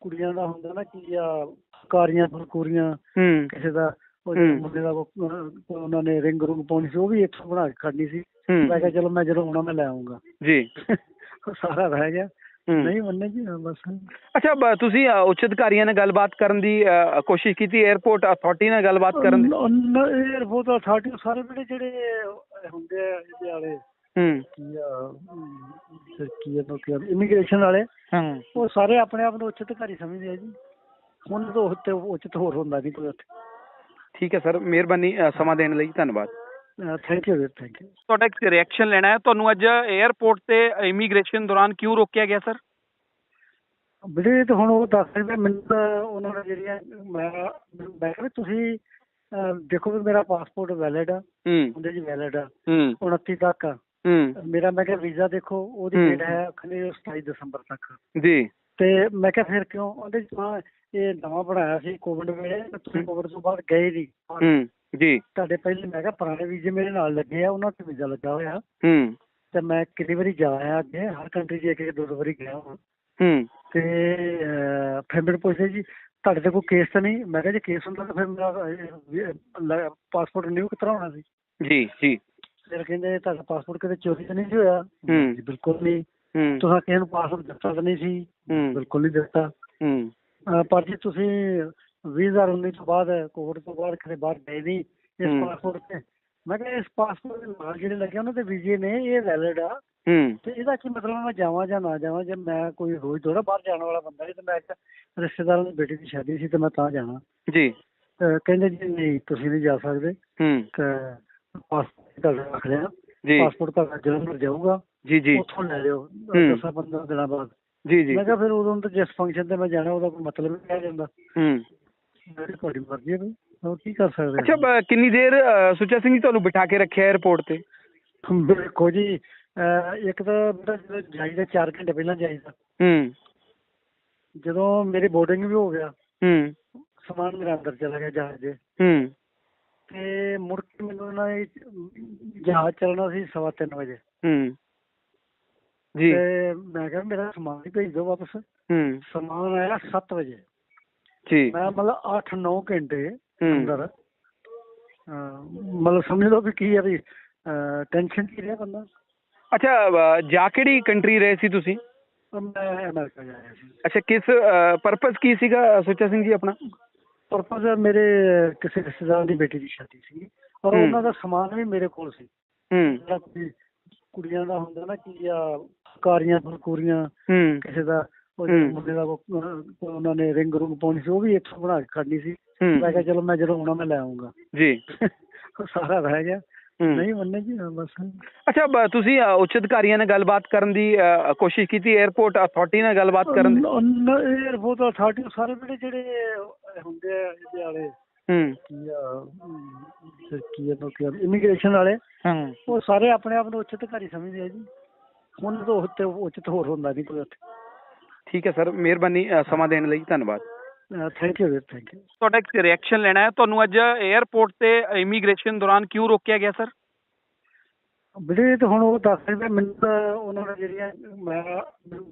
ਕੁੜੀਆਂ ਦਾ ਹੁੰਦਾ ਨਾ ਕੀ ਆ ਕਾਰੀਆਂ ਫੁਲਕੂਰੀਆਂ ਹੂੰ। ਕਿਸੇ ਦਾ ਉਹ ਹੂੰ। ਮੁੰਡੇ ਦਾ ਉਹ, ਅਹ, ਉਹਨਾਂ ਨੇ ਰਿੰਗ ਰੁੰਗ ਪਾਉਣੀ ਸੀ ਉਹ ਵੀ ਇੱਥੋਂ ਬਣਾ ਕੇ ਖੜਨੀ ਸੀ। ਮੈਂ ਹੂੰ ਕਿਹਾ ਚਲੋ ਮੈਂ ਜਦੋਂ ਆਉਣਾ ਮੈਂ ਲੈ ਆਉਂਗਾ ਜੀ। ਉਹ ਸਾਰਾ ਰਹਿ ਗਿਆ। ਨਹੀਂ ਮੰਨੇਗੀ ਬਸ। ਅੱਛਾ ਤੁਸੀਂ ਉੱਚ ਅਧਿਕਾਰੀਆਂ ਨਾਲ ਗੱਲਬਾਤ ਕਰਨ ਦੀ ਕੋਸ਼ਿਸ਼ ਕੀਤੀ 에어ਪੋਰਟ ਅਥਾਰਟੀ ਨਾਲ ਗੱਲਬਾਤ ਕਰਨ ਦੀ? 에어ਪੋਰਟ ਅਥਾਰਟੀ ਸਾਰੇ ਜਿਹੜੇ ਜਿਹੜੇ ਹੁੰਦੇ ਆ ਇਹਦੇ ਵਾਲੇ ਹੂੰ। ਕੀ ਆ ਕੀ ਇਮੀਗ੍ਰੇਸ਼ਨ ਵਾਲੇ ਉਹ ਸਾਰੇ ਆਪਣੇ ਆਪ ਨੂੰ ਉੱਚ ਅਧਿਕਾਰੀ ਸਮਝਦੇ ਆ ਜੀ। ਹੁਣ ਤੋਂ ਉੱਤੇ ਉੱਚਤ ਹੋਰ ਹੁੰਦਾ ਨਹੀਂ ਕੋਈ ਠੀਕ ਹੈ ਸਰ ਮਿਹਰਬਾਨੀ ਸਮਾਂ ਦੇਣ ਲਈ ਧੰਨਵਾਦ। ਥੈਂਕ ਯੂ ਵੀਰ ਥੈਂਕ ਯੂ ਤੁਹਾਡਾ ਇੱਕ ਰਿਐਕਸ਼ਨ ਲੈਣਾ ਹੈ। ਤੁਹਾਨੂੰ ਅੱਜ 에ਅਰਪੋਰਟ ਤੇ ਇਮੀਗ੍ਰੇਸ਼ਨ ਦੌਰਾਨ ਕਿਉਂ ਰੋਕਿਆ ਗਿਆ ਸਰ ਵੀਰੇ ਤੇ ਹੁਣ ਉਹ ਦੱਸ ਸਕਦੇ ਮੈਨੂੰ ਉਹਨਾਂ ਨੇ ਜਿਹੜੀਆਂ ਮੈਂ ਮੈਂ ਕਿਹਾ ਤੁਸੀਂ ਦੇਖੋ ਵੀ ਮੇਰਾ ਪਾਸਪੋਰਟ ਵੈਲਿਡ ਆ। ਉਹਦੇ 'ਚ ਵੈਲਿਡ ਆ। ਹੂੰ। 29 ਤੱਕ ਆ। ਮੇਰਾ ਮੈਂ ਕਿਹਾ ਵੀਜ਼ਾ ਦੇਖੋ ਉਹਦੀ। ਡੇਟ ਹੈ ਕਹਿੰਦੇ 27 ਦਸੰਬਰ ਤੱਕ। ਜੀ। ਤੇ ਮੈਂ ਕਿਹਾ ਫਿਰ ਕਿਉਂ? ਉਹਦੇ 'ਚ ਇਹ ਨਵਾਂ ਬਣਾਇਆ ਸੀ ਕੋਵਿਡ ਵੇਲੇ ਤੇ ਤੁਸੀਂ ਕੋਵਿਡ ਤੋਂ ਬਾਅਦ ਗਏ ਨਹੀਂ ਹੂੰ। ਜੀ। ਤੁਹਾਡੇ ਪਹਿਲੇ ਮੈਂ ਕਿਹਾ ਪੁਰਾਣੇ ਵੀਜ਼ੇ ਮੇਰੇ ਨਾਲ ਲੱਗੇ ਆ ਉਹਨਾਂ ਤੇ ਵੀਜ਼ਾ ਲੱਗਾ ਹੋਇਆ। ਹੂੰ। ਤੇ ਮੈਂ ਕਿੰਨੀ ਵਾਰੀ ਜਾ ਆਇਆ ਅੱਗੇ ਹਰ ਕੰਟਰੀ 'ਚ ਇੱਕ ਇੱਕ ਦੋ ਦੋ ਵਾਰੀ ਗਿਆ ਹਾਂ ਹੂੰ। ਤੇ ਫਿਰ ਮੈਨੂੰ ਪੁੱਛਦੇ ਜੀ ਤੁਹਾਡੇ ਤੇ ਕੋਈ ਕੇਸ ਤਾਂ ਨਹੀਂ? ਮੈਂ ਕਿਹਾ ਜੇ ਕੇਸ ਹੁੰਦਾ ਤਾਂ ਫਿਰ ਮੇਰਾ ਪਾਸਪੋਰਟ ਰਿਨਿਊ ਕਿਤਰਾ ਹੋਣਾ ਸੀ? ਜੀ ਜੀ। ਫਿਰ ਕਹਿੰਦੇ ਤੁਹਾਡਾ ਪਾਸਪੋਰਟ ਕਿਤੇ ਚੋਰੀ ਤਾਂ ਨਹੀਂ ਹੋਇਆ? ਹੂੰ। ਜੀ, ਬਿਲਕੁਲ ਨਹੀਂ। ਹੂੰ। ਤੁਸੀਂ ਕਿਸੇ ਨੂੰ ਪਾਸਪੋਰਟ ਦਿੱਤਾ ਤਾਂ ਨਹੀਂ ਸੀ? ਹੂੰ। ਬਿਲਕੁਲ ਨਹੀਂ ਦਿੱਤਾ। ਪਰ ਜੀ ਤੁਸੀਂ 2019 ਤੋਂ ਬਾਅਦ ਕੋਵਿਡ ਤੋਂ ਬਾਅਦ ਕਿਤੇ ਬਾਹਰ ਗਏ ਨਹੀਂ ਇਸ। ਪਾਸਪੋਰਟ ਤੇ। ਮੈਂ ਕਿਹਾ ਇਸ ਪਾਸਪੋਰਟ ਦੇ ਨਾਲ ਜਿਹੜੇ ਲੱਗੇ ਉਹਨਾਂ ਦੇ ਵੀਜ਼ੇ ਨੇ ਇਹ ਵੈਲਿਡ ਆ। ਹੂੰ। ਤੇ ਇਹਦਾ ਕੀ ਮਤਲਬ ਮੈਂ ਜਾਵਾਂ ਜਾਂ ਨਾ ਜਾਵਾਂ? ਜੇ ਮੈਂ ਕੋਈ ਰੋਜ਼ ਥੋੜਾ ਬਾਹਰ ਜਾਣ ਵਾਲਾ ਬੰਦਾ ਨਹੀਂ ਤੇ ਮੈਂ ਇੱਕ ਰਿਸ਼ਤੇਦਾਰਾਂ ਦੀ ਬੇਟੀ ਦੀ ਸ਼ਾਦੀ ਸੀ ਤੇ ਮੈਂ ਤਾਂ ਜਾਣਾ। ਜੀ। ਤੇ ਕਹਿੰਦੇ ਜੀ ਨਹੀਂ ਤੁਸੀਂ ਨਹੀਂ ਜਾ ਸਕਦੇ। ਹੂੰ। ਤੇ ਪਾਸਪੋਰਟ ਤੁਹਾਡਾ ਰੱਖ ਲਿਆ। ਜੀ। ਪਾਸਪੋਰਟ ਤੁਹਾਡਾ ਜਲੰਧਰ ਜਾਊਗਾ ਜੀ ਜੀ। ਉੱਥੋਂ ਲੈ ਲਿਓ ਹੂੰ। 10 15 ਦਿਨਾਂ ਬਾਅਦ। ਜੀ ਜੀ। ਮੈਂ ਕਿਹਾ ਫਿਰ ਉਦੋਂ ਤਾਂ ਜਿਸ ਫੰਕਸ਼ਨ ਤੇ ਮੈਂ ਜਾਣਾ ਉਹਦਾ ਕੋਈ ਮਤਲਬ ਨਹੀਂ ਰਹਿ ਜਾਂਦਾ। ਹੂੰ। ਮੈਂ ਕਿਹਾ ਤੁਹਾਡੀ ਮਰਜ਼ੀ ਹੈ ਬਈ। ਹੋਰ ਕੀ ਕਰ ਸਕਦੇ ਅੱਛਾ ਬ- ਕਿੰਨੀ ਦੇਰ ਅ, ਸੁੱਚਾ ਸਿੰਘ ਜੀ ਤੁਹਾਨੂੰ ਬਿਠਾ ਕੇ ਰੱਖਿਆ 에ਅਰਪੋਰਟ ਤੇ? ਦੇਖੋ ਜੀ ਅਹ ਇੱਕ ਤਾਂ ਬੇਟਾ ਜਦੋਂ ਜਾਈਦਾ 4 ਘੰਟੇ ਪਹਿਲਾਂ ਜਾਈਦਾ। ਹੂੰ। ਜਦੋਂ ਮੇਰੀ ਬੋਰਡਿੰਗ ਵੀ ਹੋ ਗਿਆ ਹੂੰ। ਸਮਾਨ ਮੇਰਾ ਅੰਦਰ ਚਲਾ ਗਿਆ ਜਹਾਜ਼ ਦੇ ਹੂੰ। ਤੇ ਮੁੜ ਕੇ ਮੈਨੂੰ ਨੇ ਜਹਾਜ਼ ਚੱਲਣਾ ਸੀ ਸਵਾ ਤਿੰਨ ਵਜੇ। ਹੂੰ। ਜੀ। ਤੇ ਮੈਂ ਕਿਹਾ ਮੇਰਾ ਸਮਾਨ ਹੀ ਭੇਜ ਦਿਓ ਵਾਪਸ। ਹੂੰ। ਸਮਾਨ ਆਇਆ 7 ਵਜੇ। ਮੈਂ ਮਤਲਬ 8-9 ਘੰਟੇ ਅੰਦਰ ਮਤਲਬ ਸਮਝ ਲਓ ਵੀ ਕੀ ਹੈ ਵੀ ਟੈਨਸ਼ਨ ਕੀ ਰਿਹਾ ਬੰਦਾ। ਅੱਛਾ ਜਾ ਕਿਹੜੀ ਕੰਟਰੀ ਰਹੇ ਸੀ ਤੁਸੀਂ? ਮੈਂ ਅਮਰੀਕਾ ਜਾ ਰਿਹਾ ਸੀ। ਅੱਛਾ ਕਿਸ ਪਰਪਸ ਕੀ ਸੀਗਾ ਸੁੱਚਾ ਸਿੰਘ ਜੀ ਆਪਣਾ? ਪਰਪਸ ਮੇਰੇ ਕਿਸੇ ਰਿਸ਼ਤੇਦਾਰ ਦੀ ਬੇਟੀ ਦੀ ਸ਼ਾਦੀ ਸੀ। ਔਰ। ਉਹਨਾਂ ਦਾ ਸਮਾਨ ਵੀ ਮੇਰੇ ਕੋਲ ਸੀ। ਹੂੰ। ਕੁੜੀਆਂ ਦਾ ਹੁੰਦਾ ਨਾ ਕੀ ਆ ਕਾਰੀਆਂ ਫੁਲਕੂਰੀਆਂ ਕਿਸੇ ਦਾ ਉਹ ਮੁੰਡੇ ਦਾ ਉਹਨਾਂ ਨੇ ਰਿੰਗ ਰੂੰਗ ਪਾਉਣੀ ਸੀ ਉਹ ਵੀ ਇੱਥੋਂ ਬਣਾ ਕੇ ਖੜਨੀ ਸੀ। ਮੈਂ ਕਿਹਾ ਚਲੋ ਮੈਂ ਜਦੋਂ ਆਉਣਾ ਮੈਂ ਲੈ ਆਉਂਗਾ ਜੀ। ਸਾਰਾ ਰਹਿ ਗਿਆ। ਨਹੀਂ ਮੰਨੇ ਜੀ ਬਸ। ਅੱਛਾ ਤੁਸੀਂ ਉੱਚ ਅਧਿਕਾਰੀਆਂ ਨਾਲ ਗੱਲਬਾਤ ਕਰਨ ਦੀ ਕੋਸ਼ਿਸ਼ ਕੀਤੀ 에어ਪੋਰਟ ਅਥਾਰਟੀ ਨਾਲ ਗੱਲਬਾਤ ਕਰਨ ਦੀ? 에어ਪੋਰਟ ਅਥਾਰਟੀ ਸਾਰੇ ਜਿਹੜੇ ਹੁੰਦੇ ਆ ਇਹਦੇ ਵਾਲੇ। ਹੂੰ। ਕੀ ਇਹਨੂੰ ਕੀ ਇਮੀਗ੍ਰੇਸ਼ਨ ਵਾਲੇ। ਹੂੰ। ਉਹ ਸਾਰੇ ਆਪਣੇ ਆਪ ਨੂੰ ਉੱਚ ਅਧਿਕਾਰੀ ਸਮਝਦੇ ਆ ਜੀ। ਉਹਨਾਂ ਤੋਂ ਉੱਤੇ ਉੱਚਤ ਹੋਰ ਹੁੰਦਾ ਨਹੀਂ ਕੋਈ ਉੱਥੇ। ਠੀਕ ਹੈ ਸਰ ਮਿਹਰਬਾਨੀ ਸਮਾਂ ਦੇਣ ਲਈ ਧੰਨਵਾਦ। ਥੈਂਕ ਯੂ ਵੀਰ ਥੈਂਕ ਯੂ ਤੁਹਾਡਾ ਇੱਕ ਰਿਐਕਸ਼ਨ ਲੈਣਾ ਹੈ ਤੁਹਾਨੂੰ ਅੱਜ 에어ਪੋਰਟ ਤੇ ਇਮੀਗ੍ਰੇਸ਼ਨ ਦੌਰਾਨ ਕਿਉਂ ਰੋਕਿਆ ਗਿਆ ਸਰ? ਵੀਰੇ ਤੇ ਹੁਣ ਉਹ ਦੱਸ ਰਹੇ ਮੈਨੂੰ ਤਾਂ ਉਹਨਾਂ ਨੇ ਜਿਹੜੀਆਂ ਮੈਂ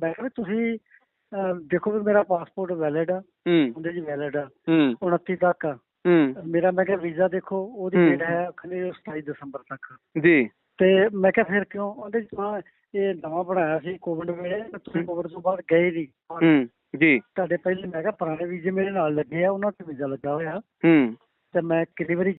ਮੈਂ ਕਿਹਾ ਤੁਸੀਂ ਦੇਖੋ ਵੀ ਮੇਰਾ ਪਾਸਪੋਰਟ ਵੈਲਿਡ ਆ ਹੂੰ। ਉਹਦੇ ਜੀ ਵੈਲਿਡ ਆ ਹੂੰ। 29 ਤੱਕ ਆ। ਹੂੰ। ਮੇਰਾ ਮੈਂ ਕਿਹਾ ਵੀਜ਼ਾ ਦੇਖੋ ਉਹਦੀ। ਡੇਟ ਹੈ ਖਲੇ 27 ਦਸੰਬਰ ਤੱਕ। ਜੀ। ਤੇ ਮੈਂ ਕਿਹਾ ਫਿਰ ਕਿਉਂ ਉਹਦੇ ਇਹ ਨਵਾਂ ਬਣਾਇਆ ਸੀ ਕੋਵਿਡ ਵੇਲੇ ਤੇ ਤੁਸੀਂ ਕੋਵਿਡ ਤੋਂ ਬਾਅਦ ਗਏ ਨਹੀਂ ਹੂੰ ਜੀ। ਤੁਹਾਡੇ ਪਹਿਲੇ ਮੈਂ ਕਿਹਾ ਪੁਰਾਣੇ ਵੀਜ਼ੇ ਮੇਰੇ ਨਾਲ ਲੱਗੇ ਆ ਉਹਨਾਂ ਤੇ ਵੀਜ਼ਾ ਲੱਗਾ ਹੋਇਆ। ਹੂੰ। ਤੇ ਮੈਂ ਕਿੰਨੀ ਵਾਰੀ